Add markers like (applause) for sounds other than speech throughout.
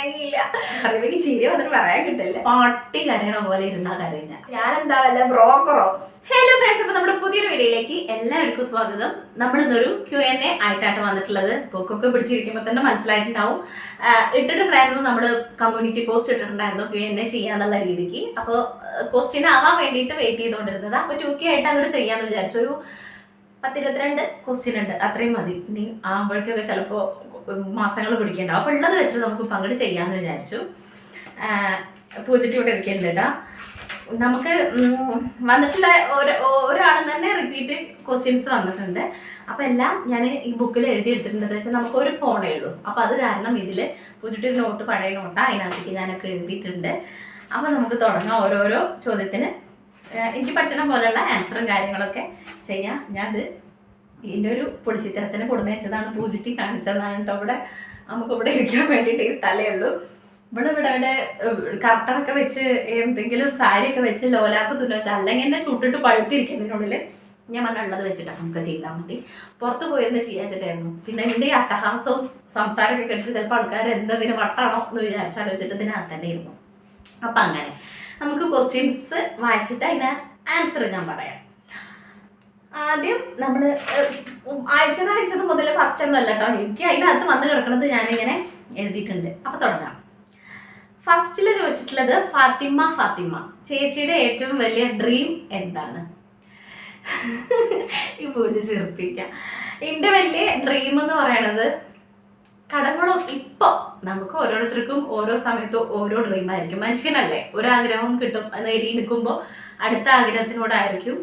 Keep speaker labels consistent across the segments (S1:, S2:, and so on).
S1: തേങ്ങയില്ല അറിവെങ്കിൽ ചിരി വന്നിട്ട് പറയാൻ കിട്ടില്ല. പാട്ടി കരയണ പോലെ ഇരുന്നാ കരയുന്ന. ഞാൻ എന്താ വല്ല ബ്രോക്കറോ ഹലോ ഫ്രണ്ട്സ് അപ്പൊ നമ്മുടെ പുതിയൊരു വീഡിയോയിലേക്ക് എല്ലാവർക്കും സ്വാഗതം. നമ്മൾ ഇന്നൊരു ക്യു എൻ എ ആയിട്ടാണ് വന്നിട്ടുള്ളത്. ബുക്കൊക്കെ പിടിച്ചിരിക്കുമ്പോൾ തന്നെ മനസ്സിലായിട്ടുണ്ടാവും. ഇട്ടിട്ടുണ്ടായിരുന്നു നമ്മൾ കമ്മ്യൂണിറ്റി പോസ്റ്റ് ഇട്ടിട്ടുണ്ടായിരുന്നു ക്യു എൻ എ ചെയ്യാന്നുള്ള രീതിക്ക്. അപ്പോൾ ക്വസ്റ്റ്യൻ ആവാൻ വേണ്ടിയിട്ട് വെയിറ്റ് ചെയ്തുകൊണ്ടിരുന്നത് അപ്പോൾ ടു കെ ആയിട്ട് അങ്ങോട്ട് ചെയ്യാന്ന് വിചാരിച്ചു. ഒരു പത്തിരുപത്തിരണ്ട് ക്വസ്റ്റ്യൻ ഉണ്ട്. അത്രയും മതി. ഇനി ആകുമ്പോഴേക്കൊക്കെ ചിലപ്പോൾ മാസങ്ങൾ പിടിക്കേണ്ട. അപ്പോൾ ഉള്ളത് വെച്ചിട്ട് നമുക്ക് പങ്കെടു ചെയ്യാമെന്ന് വിചാരിച്ചു. പൂജയ്ക്ക് ഇവിടെ ഇരിക്കുന്നുണ്ട് കേട്ടോ നമുക്ക് വന്നിട്ടുള്ള ഒരു ഒരാളും തന്നെ റിപ്പീറ്റ് ക്വസ്റ്റ്യൻസ് വന്നിട്ടുണ്ട്. അപ്പോൾ എല്ലാം ഞാൻ ഈ ബുക്കിൽ എഴുതി എടുത്തിട്ടുണ്ട് വെച്ചാൽ നമുക്ക് ഒരു ഫോണേ ഉള്ളൂ. അപ്പോൾ അത് കാരണം ഇതിൽ പൂജയുടെ നോട്ട് പഴയ നോട്ടാണ് അതിനകത്തേക്ക് ഞാനൊക്കെ എഴുതിയിട്ടുണ്ട്. അപ്പോൾ നമുക്ക് തുടങ്ങാം ഓരോരോ ചോദ്യത്തിന്. എനിക്ക് പറ്റുന്ന പോലെയുള്ള ആൻസറും കാര്യങ്ങളൊക്കെ ചെയ്യാം. ഞാനത് ഇതിന്റെ ഒരു പൊടിച്ചിത്രത്തിന് കൊടുന്നു വെച്ചതാണ്. പൂജിറ്റി കാണിച്ചതാണ് കേട്ടോ ഇവിടെ നമുക്ക് ഇവിടെ ഇരിക്കാൻ വേണ്ടിയിട്ട് ഈ സ്ഥലമേ ഉള്ളൂ. ഇവിടെ ഇവിടെ കർട്ടനൊക്കെ വെച്ച് എന്തെങ്കിലും സാരിയൊക്കെ വെച്ച് ലോലാക്ക് തുന്ന വെച്ചാൽ അല്ലെങ്കിൽ എന്നെ ചുട്ടിട്ട് പഴുത്തിരിക്കുന്നതിനുള്ളിൽ ഞാൻ മണ്ണുള്ളത് വെച്ചിട്ട്. നമുക്ക് ചെയ്താൽ മതി. പുറത്ത് പോയെന്ന് ചെയ്യാച്ചിട്ടായിരുന്നു പിന്നെ എന്റെ ഈ അട്ടഹാസവും സംസാരമൊക്കെ കേട്ടിട്ട് ചിലപ്പോൾ ആൾക്കാർ എന്തതിന് വട്ടാണോ എന്ന് വിചാരിച്ചാലോചിച്ചിട്ട് ഇതിനകത്ത് തന്നെ ഇരുന്നു. അപ്പം അങ്ങനെ. നമുക്ക് ക്വസ്റ്റ്യൻസ് വായിച്ചിട്ട് അതിന് ആൻസർ ഞാൻ പറയാം. ആദ്യം നമ്മൾ അയച്ചത് അയച്ചത് മുതൽ ഫസ്റ്റ് ഒന്നും കേട്ടോ എനിക്ക് അതിനകത്ത് വന്ന് കിടക്കുന്നത് ഞാനിങ്ങനെ എഴുതിയിട്ടുണ്ട്. അപ്പോൾ തുടങ്ങാം. ഫസ്റ്റിൽ ചോദിച്ചിട്ടുള്ളത് ഫാത്തിമ ഫാത്തിമ. ചേച്ചിയുടെ ഏറ്റവും വലിയ ഡ്രീം എന്താണ്? ഈ പൂജ ചെറുപ്പിക്കാം. എന്റെ വലിയ ഡ്രീം എന്ന് പറയണത് കടങ്ങളും ഇപ്പൊ നമുക്ക് ഓരോരുത്തർക്കും ഓരോ സമയത്തും ഓരോ ഡ്രീം ആയിരിക്കും. മനുഷ്യനല്ലേ? ഒരാഗ്രഹം കിട്ടും അത് നേടി നിൽക്കുമ്പോൾ അടുത്ത ആഗ്രഹത്തിനോടായിരിക്കും.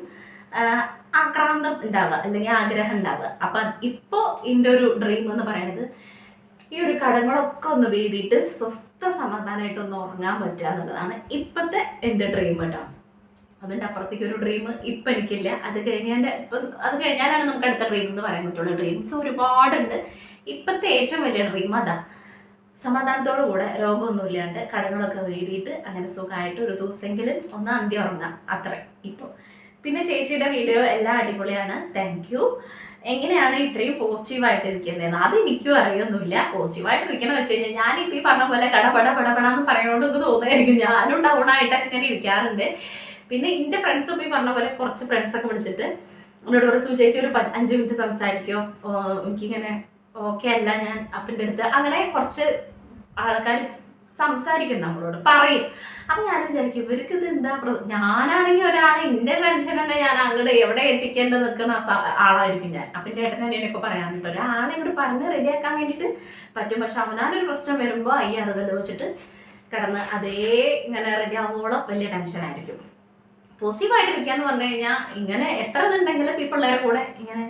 S1: ആക്രാന്തം ഉണ്ടാവുക അല്ലെങ്കിൽ ആഗ്രഹം ഉണ്ടാവുക. അപ്പൊ ഇപ്പോ എന്റെ ഒരു ഡ്രീം എന്ന് പറയുന്നത് ഈ ഒരു കടങ്ങളൊക്കെ ഒന്ന് വീടിയിട്ട് സ്വസ്ഥ സമാധാനമായിട്ട് ഒന്ന് ഉറങ്ങാൻ പറ്റുക എന്നുള്ളതാണ് ഇപ്പോഴത്തെ എന്റെ ഡ്രീം കേട്ടോ. അതിന്റെ അപ്പുറത്തേക്ക് ഒരു ഡ്രീം ഇപ്പം എനിക്കില്ല. അത് കഴിഞ്ഞാന്റെ ഇപ്പം അത് കഴിഞ്ഞാലാണ് നമുക്ക് അടുത്ത ഡ്രീം എന്ന് പറയാൻ പറ്റുള്ളൂ. ഡ്രീംസ് ഒരുപാടുണ്ട്. ഇപ്പോഴത്തെ ഏറ്റവും വലിയ ഡ്രീം അതാ. സമാധാനത്തോടു കൂടെ രോഗമൊന്നുമില്ലാണ്ട് കടങ്ങളൊക്കെ വീടിയിട്ട് അങ്ങനെ സുഖമായിട്ട് ഒരു ദിവസമെങ്കിലും ഒന്ന് അന്ത്യം ഉറങ്ങാം. അത്ര. ഇപ്പോൾ പിന്നെ ചേച്ചിയുടെ വീഡിയോ എല്ലാം അടിപൊളിയാണ്. താങ്ക് യു എങ്ങനെയാണ് ഇത്രയും പോസിറ്റീവായിട്ട് ഇരിക്കുന്നത് അത് എനിക്കും അറിയൊന്നുമില്ല. പോസിറ്റീവായിട്ട് ഇരിക്കണം വെച്ച് കഴിഞ്ഞാൽ ഞാനിപ്പോൾ ഈ പറഞ്ഞ പോലെ കടപട പടപട എന്ന് പറയുന്നതുകൊണ്ട് എനിക്ക് തോന്നുമായിരിക്കും ഞാനും ഡൗൺ ആയിട്ടൊക്കെ ഇങ്ങനെ ഇരിക്കാറുണ്ട്. പിന്നെ എന്റെ ഫ്രണ്ട്സും ഈ പറഞ്ഞ പോലെ കുറച്ച് ഫ്രണ്ട്സൊക്കെ വിളിച്ചിട്ട് എന്നോട് ഒരു സൂചിച്ച് ഒരു അഞ്ച് മിനിറ്റ് സംസാരിക്കോ? എനിക്കിങ്ങനെ ഓക്കെ അല്ല ഞാൻ അപ്പിന്റെ അടുത്ത്. അങ്ങനെ കുറച്ച് ആൾക്കാർ സംസാരിക്കും നമ്മളോട് പറയും. അപ്പം ഞാൻ വിചാരിക്കും ഇവർക്ക് ഇത് എന്താ ഞാനാണെങ്കിൽ ഒരാളെ എന്റെ ടെൻഷൻ തന്നെ ഞാൻ അങ്ങോട്ട് എവിടെ എത്തിക്കേണ്ടത് നിൽക്കുന്ന ആളായിരിക്കും ഞാൻ. അപ്പം ചേട്ടൻ പറയാൻ പറ്റും ഒരാളെ ഇങ്ങോട്ട് പറഞ്ഞ് റെഡിയാക്കാൻ വേണ്ടിട്ട് പറ്റും. പക്ഷെ അവനാനൊരു പ്രശ്നം വരുമ്പോൾ ഈ അറിവല്ല വെച്ചിട്ട് കിടന്ന് അതേ ഇങ്ങനെ റെഡി ആവുമ്പോളം വലിയ ടെൻഷനായിരിക്കും പോസിറ്റീവായിട്ട് ഇരിക്കാന്ന് പറഞ്ഞു കഴിഞ്ഞാൽ ഇങ്ങനെ എത്ര ഇതുണ്ടെങ്കിലും ഈ പിള്ളേരെ കൂടെ ഇങ്ങനെ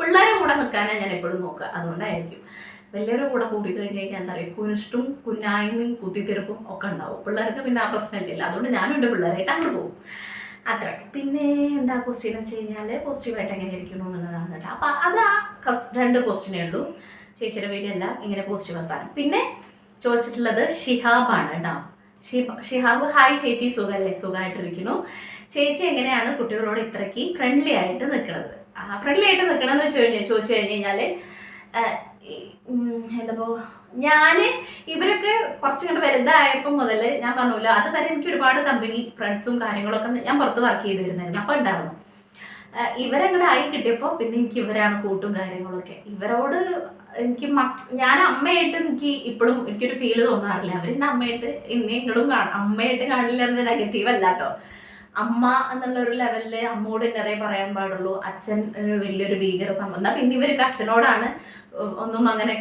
S1: പിള്ളേരെ കൂടെ നിൽക്കാനാണ് ഞാൻ എപ്പോഴും നോക്കുക. അതുകൊണ്ടായിരിക്കും. വലിയവരുടെ കൂടെ കൂടി കഴിഞ്ഞ് കഴിഞ്ഞാൽ എന്താ പറയുക കുനിഷ്ടും കുന്നായ്മയും കുത്തിത്തിരിപ്പും ഒക്കെ ഉണ്ടാവും. പിള്ളേർക്ക് പിന്നെ ആ പ്രശ്നമില്ല അതുകൊണ്ട് ഞാനും എന്റെ പിള്ളേരായിട്ട് അങ്ങോട്ട് പോകും. അത്രയ്ക്ക്. പിന്നെ എന്താ ക്വസ്റ്റ്യൻ വെച്ച് കഴിഞ്ഞാൽ പോസിറ്റീവായിട്ട് എങ്ങനെ ഇരിക്കുന്നു എന്നുള്ളതാണ് കേട്ടോ. അപ്പം അത് ആ രണ്ട് ക്വസ്റ്റ്യനേ ഉള്ളൂ. ചേച്ചിയുടെ വീഡിയോ എല്ലാം ഇങ്ങനെ പോസിറ്റീവ് അവസാനം. പിന്നെ ചോദിച്ചിട്ടുള്ളത് ഷിഹാബാണ് കേട്ടോ. ഷിഹാബ് ഹായ് ചേച്ചി. സുഖമല്ലേ സുഖമായിട്ടിരിക്കുന്നു ചേച്ചി എങ്ങനെയാണ് കുട്ടികളോട് ഇത്രയ്ക്ക് ഫ്രണ്ട്ലി ആയിട്ട് നിൽക്കുന്നത് ആ ഫ്രണ്ട്ലി ആയിട്ട് നിൽക്കണമെന്ന് വെച്ച് കഴിഞ്ഞാൽ ചോദിച്ചു കഴിഞ്ഞ് കഴിഞ്ഞാൽ എന്താ ഞാൻ ഇവരൊക്കെ കുറച്ചും കൂടെ വലുതായപ്പോൾ മുതൽ ഞാൻ പറഞ്ഞല്ലോ അതുവരെ എനിക്ക് ഒരുപാട് കമ്പനി ഫ്രണ്ട്സും കാര്യങ്ങളൊക്കെ ഞാൻ പുറത്ത് വർക്ക് ചെയ്ത് വരുന്നായിരുന്നു അപ്പോൾ ഉണ്ടായിരുന്നു ഇവരങ്ങടെ ആയി കിട്ടിയപ്പോൾ പിന്നെ എനിക്ക് ഇവരാണ് കൂട്ടും കാര്യങ്ങളൊക്കെ. ഇവരോട് എനിക്ക് ഞാൻ അമ്മയായിട്ട് എനിക്ക് ഇപ്പോഴും എനിക്കൊരു ഫീൽ തോന്നാറില്ല. അവരെന്നെ അമ്മയായിട്ട് എന്നെ ഇങ്ങോട്ടും കാണും അമ്മയായിട്ട് കാണില്ല എന്നത് നെഗറ്റീവ് അല്ല കേട്ടോ അമ്മ എന്നുള്ള ഒരു ലെവലിൽ അമ്മോട് എന്നതേ പറയാൻ പാടുള്ളൂ. അച്ഛൻ വലിയൊരു ഭീകര സംബന്ധം. പിന്നെ ഇവർക്ക് അച്ഛനോടാണ് ഒന്നും അങ്ങനെ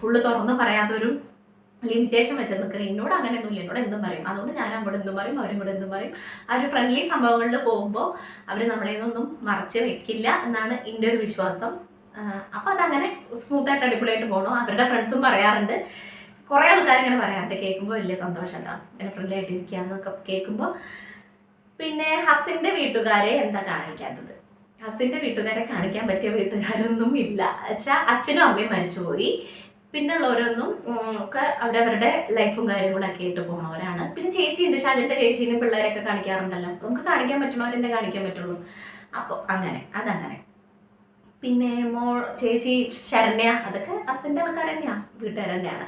S1: ഫുള്ള് തുറന്ന് പറയാത്തൊരു ലിമിറ്റേഷൻ വെച്ച് നിൽക്കുന്നത് എന്നോട് അങ്ങനെയൊന്നുമില്ല. എന്നോട് എന്തും പറയും. അതുകൊണ്ട് ഞാൻ അങ്ങോട്ട് എന്തും പറയും അവരും കൂടെ എന്തും പറയും. ആ ഒരു ഫ്രണ്ട്ലി സംഭവങ്ങളിൽ പോകുമ്പോൾ അവർ നമ്മളെ ഒന്നും മറച്ച് വെക്കില്ല എന്നാണ് എന്റെ ഒരു വിശ്വാസം. അപ്പോൾ അതങ്ങനെ സ്മൂത്തായിട്ട് അടിപൊളിയായിട്ട് പോകണം അവരുടെ ഫ്രണ്ട്സും പറയാറുണ്ട്. കുറേ ആൾക്കാർ ഇങ്ങനെ പറയാറുണ്ട്. കേൾക്കുമ്പോൾ വലിയ സന്തോഷം ഉണ്ടാവും എന്നെ ഫ്രണ്ട്ലി ആയിട്ട് ഇരിക്കുകയെന്നൊക്കെ കേൾക്കുമ്പോൾ പിന്നെ ഹസിന്റെ വീട്ടുകാരെ എന്താ കാണിക്കാത്തത്? ഹസിന്റെ വീട്ടുകാരെ കാണിക്കാൻ പറ്റിയ വീട്ടുകാരൊന്നും ഇല്ല. വെച്ചാൽ അച്ഛനും അമ്മയും മരിച്ചുപോയി. പിന്നെ ഉള്ളവരൊന്നും ഒക്കെ അവരവരുടെ ലൈഫും കാര്യങ്ങളൊക്കെ ആയിട്ട് പോണവരാണ്. പിന്നെ ചേച്ചിയുണ്ട് ഷാജിന്റെ ചേച്ചീനും പിള്ളേരൊക്കെ കാണിക്കാറുണ്ടല്ലോ. നമുക്ക് കാണിക്കാൻ പറ്റുന്നവരെന്നെ കാണിക്കാൻ പറ്റുള്ളൂ. അപ്പോൾ അങ്ങനെ അതങ്ങനെ. പിന്നെ മോൾ ചേച്ചി ശരണ്യ അതൊക്കെ ഹസിന്റെ വീട്ടുകാർ തന്നെയാണ്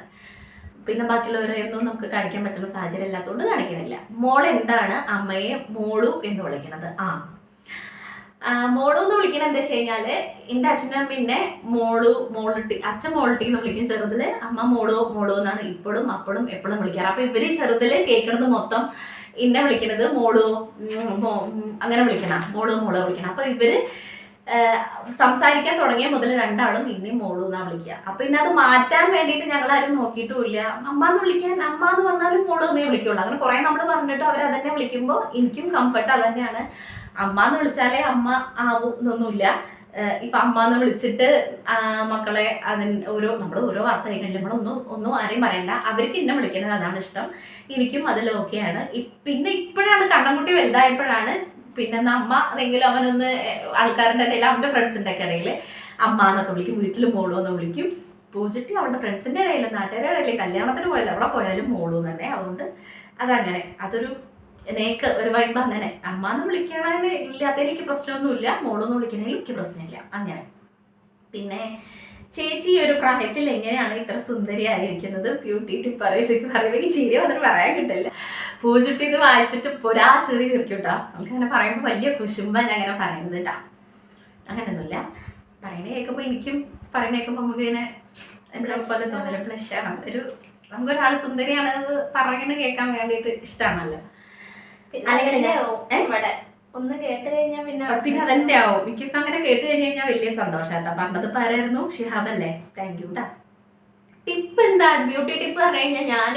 S1: പിന്നെ ബാക്കിയുള്ളവരെയൊന്നും നമുക്ക് കാണിക്കാൻ പറ്റുന്ന സാഹചര്യം ഇല്ലാത്തതുകൊണ്ട് കാണിക്കണില്ല. മോൾ എന്താണ് അമ്മയെ മോളു എന്ന് വിളിക്കണത്? ആ. മോളു എന്ന് വിളിക്കണത് എന്താ വെച്ച് കഴിഞ്ഞാൽ എന്റെ അച്ഛനും പിന്നെ മോളു മോളിട്ടി അച്ഛൻ മോളിട്ടി എന്ന് വിളിക്കും ചെറുതിൽ അമ്മ മോളു മോളു എന്നാണ് ഇപ്പോഴും അപ്പോഴും എപ്പോഴും വിളിക്കാറ്. അപ്പൊ ഇവർ ചെറുതിൽ കേൾക്കണത് മൊത്തം എന്നെ വിളിക്കണത് മോളു അങ്ങനെ വിളിക്കണം. മോളു മോളു വിളിക്കണം. അപ്പൊ ഇവർ സംസാരിക്കാൻ തുടങ്ങിയ മുതൽ രണ്ടാളും നിന്നെ മോളു എന്നാ വിളിക്കുക. അപ്പൊ പിന്നെ അത് മാറ്റാൻ വേണ്ടിയിട്ട് ഞങ്ങൾ ആരും നോക്കിയിട്ടുമില്ല. അമ്മ എന്ന് വിളിക്കാൻ അമ്മ എന്ന് പറഞ്ഞാലും മോളു എന്നേ വിളിക്കുള്ളൂ. അങ്ങനെ കുറെ നമ്മൾ പറഞ്ഞിട്ട് അവർ അതന്നെ വിളിക്കുമ്പോൾ എനിക്കും കംഫർട്ട് അത് തന്നെയാണ് അമ്മ എന്ന് വിളിച്ചാലേ അമ്മ ആവും എന്നൊന്നുമില്ല. ഇപ്പൊ അമ്മ എന്ന് വിളിച്ചിട്ട് മക്കളെ അതിന് ഓരോ നമ്മൾ ഓരോ വാർത്ത കഴിഞ്ഞാൽ നമ്മളൊന്നും ഒന്നും ആരെയും പറയണ്ട. അവർക്ക് എന്നെ വിളിക്കുന്നത് അതാണ് ഇഷ്ടം. എനിക്കും അതിൽ ഓക്കെയാണ് പിന്നെ ഇപ്പോഴാണ് കണ്ണൻകുട്ടി വലുതായപ്പോഴാണ് പിന്നെ അമ്മ അല്ലെങ്കിൽ അവനൊന്ന് ആൾക്കാരുടെ ഇടയിൽ അവന്റെ ഫ്രണ്ട്സിന്റെ ഒക്കെ ഇടയിൽ അമ്മ എന്നൊക്കെ വിളിക്കും വീട്ടിൽ മോളു എന്ന് വിളിക്കും. പൂജട്ടി അവളുടെ ഫ്രണ്ട്സിന്റെ ഇടയിൽ നാട്ടുകാരുടെ ഇടയിൽ കല്യാണത്തിന് പോയത് അവിടെ പോയാലും മോളു തന്നെ. അതുകൊണ്ട് അതങ്ങനെ അതൊരു നേക്ക് ഒരു വൈബ് അങ്ങനെ. അമ്മ എന്ന് വിളിക്കണതിന് ഇല്ലാത്ത എനിക്ക് പ്രശ്നമൊന്നുമില്ല മോളൊന്നും വിളിക്കണതിൽ എനിക്ക് പ്രശ്നമില്ല. അങ്ങനെ. പിന്നെ ചേച്ചി ഒരു പ്രായത്തിൽ എങ്ങനെയാണ് ഇത്ര സുന്ദരിയായിരിക്കുന്നത്? ബ്യൂട്ടി ടിപ്പ് പറയുന്നത് പറയുമ്പോൾ എനിക്ക് ചിരി വന്നിട്ട് പറയാൻ കിട്ടില്ല. പൂജുട്ടി ഇത് വായിച്ചിട്ട് പൊരാ ചെറിയ ചിരിക്കും നമുക്ക് അങ്ങനെ പറയുമ്പോൾ വലിയ കുശുമ്പൻ അങ്ങനെ പറയുന്നത് കേട്ടോ. അങ്ങനെയൊന്നുമില്ല പറയണ കേൾക്കുമ്പോൾ എനിക്കും പറയണ കേൾക്കുമ്പോൾ നമുക്ക് ഇങ്ങനെ എന്താ പോലെ തോന്നില്ല പ്ലഷാണ് ഒരു നമുക്കൊരാൾ സുന്ദരിയാണെന്ന് പറയുന്നത് കേൾക്കാൻ വേണ്ടിയിട്ട് ഇഷ്ടമാണല്ലോ അല്ലെങ്കിൽ
S2: ഇവിടെ ഒന്ന് കേട്ട് കഴിഞ്ഞാൽ പിന്നെ
S1: പിന്നെ അതെന്റെ ആവും. എനിക്കൊക്കെ അങ്ങനെ കേട്ട് കഴിഞ്ഞ് കഴിഞ്ഞാൽ വലിയ സന്തോഷം കേട്ടോ. പറഞ്ഞത് പറയായിരുന്നു ഷിഹാബ് അല്ലേ? താങ്ക് യു ടിപ്പ് എന്താ? ബ്യൂട്ടി ടിപ്പ് പറഞ്ഞു കഴിഞ്ഞാൽ ഞാൻ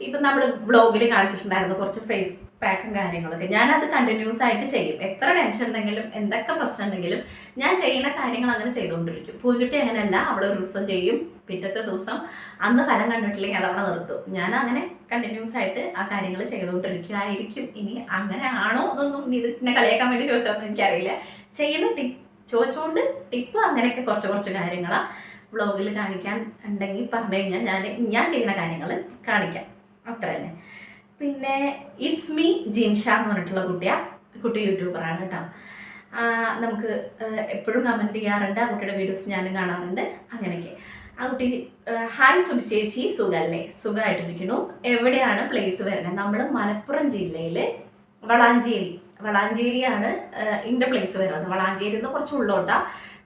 S1: ഇപ്പം നമ്മൾ ബ്ലോഗിൽ കാണിച്ചിട്ടുണ്ടായിരുന്നു കുറച്ച് ഫേസ് പാക്കും കാര്യങ്ങളൊക്കെ ഞാനത് കണ്ടിന്യൂസ് ആയിട്ട് ചെയ്യും. എത്ര ടെൻഷൻ ഉണ്ടെങ്കിലും എന്തൊക്കെ പ്രശ്നം ഉണ്ടെങ്കിലും ഞാൻ ചെയ്യുന്ന കാര്യങ്ങൾ അങ്ങനെ ചെയ്തുകൊണ്ടിരിക്കും. പൂജുട്ടി അങ്ങനെയല്ല അവൾ ഒരു ദിവസം ചെയ്യും. പിറ്റത്തെ ദിവസം അന്ന് ഫലം കണ്ടിട്ടില്ലെങ്കിൽ അത് അവിടെ നിർത്തും. ഞാൻ അങ്ങനെ കണ്ടിന്യൂസ് ആയിട്ട് ആ കാര്യങ്ങൾ ചെയ്തുകൊണ്ടിരിക്കുകയായിരിക്കും. ഇനി അങ്ങനെ ആണോ എന്നൊന്നും ഇത് കളിയാക്കാൻ വേണ്ടി ചോദിച്ചാൽ എനിക്കറിയില്ല. ചെയ്യുന്ന ടിപ്പ് ചോദിച്ചുകൊണ്ട് ടിപ്പ് അങ്ങനെയൊക്കെ കുറച്ച് കുറച്ച് കാര്യങ്ങളാണ് വ്ളോഗിൽ കാണിക്കാൻ ഉണ്ടെങ്കിൽ പറഞ്ഞു കഴിഞ്ഞാൽ ഞാൻ ഞാൻ ചെയ്യുന്ന കാര്യങ്ങൾ കാണിക്കാം. അത്ര തന്നെ പിന്നെ ഇറ്റ്സ് മീ ജിൻഷ എന്ന് പറഞ്ഞിട്ടുള്ള കുട്ടിയാ. കുട്ടി യൂട്യൂബറാണ് കേട്ടോ. നമുക്ക് എപ്പോഴും കമന്റ് ചെയ്യാറുണ്ട്. ആ കുട്ടിയുടെ വീഡിയോസ് ഞാനും കാണാറുണ്ട്. അങ്ങനെയൊക്കെ. ആ കുട്ടി ഹായ് സുബിചേച്ചി സുഖല്ലേ? സുഖമായിട്ടിരിക്കുന്നു. എവിടെയാണ് പ്ലേസ് വരുന്നത്? നമ്മൾ മലപ്പുറം ജില്ലയിൽ വളാഞ്ചേരി. വളാഞ്ചേരിയാണ് ഇന്റെ പ്ലേസ് വരുന്നത്. വളാഞ്ചേരി നിന്ന് കുറച്ച് ഉള്ളോട്ടാ.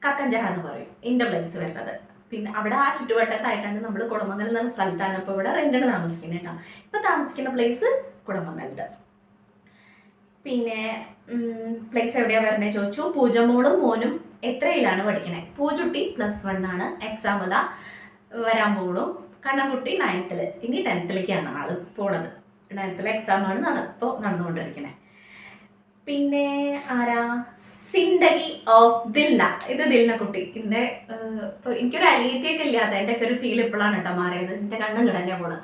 S1: കക്കഞ്ചറ എന്ന് പറയും. ഇന്റെ പ്ലേസ് വരുന്നത്. പിന്നെ അവിടെ ആ ചുറ്റുവട്ടത്തായിട്ടാണ് നമ്മൾ കുടമംഗൽ എന്ന സ്ഥലത്താണ് അപ്പോൾ ഇവിടെ റെന്റിന് താമസിക്കുന്നത് കേട്ടോ. ഇപ്പോൾ താമസിക്കുന്ന പ്ലേസ് കുടമംഗലത്ത്. പിന്നെ പ്ലേസ് എവിടെയാ വരണേ ചോദിച്ചു? പൂജമോളും മോനും എത്രയിലാണ് പഠിക്കുന്നത് പൂജുട്ടി പ്ലസ് വൺ ആണ്. എക്സാം അതാ വരാൻ പോണു. കണ്ണൻകുട്ടി നയൻത്തിൽ ഇനി ടെൻത്തിലേക്കാണ് ആൾ പോണത്. നയൻത്തിലെ എക്സാം ആണ് നട ഇപ്പോൾ നടന്നുകൊണ്ടിരിക്കുന്നത് പിന്നെ ആരാ? സിൻഡഗി ഓഫ് ദിൽന ഇത് ദിൽന കുട്ടി. എന്റെ ഇപ്പോൾ എനിക്കൊരു അലീതിയൊക്കെ ഇല്ലാത്ത എന്റെ ഒക്കെ ഒരു ഫീൽ ഇപ്പോഴാണ് കേട്ടോ മാറിയത്. എന്റെ കണ്ണും കിടന്നെ പോണ്.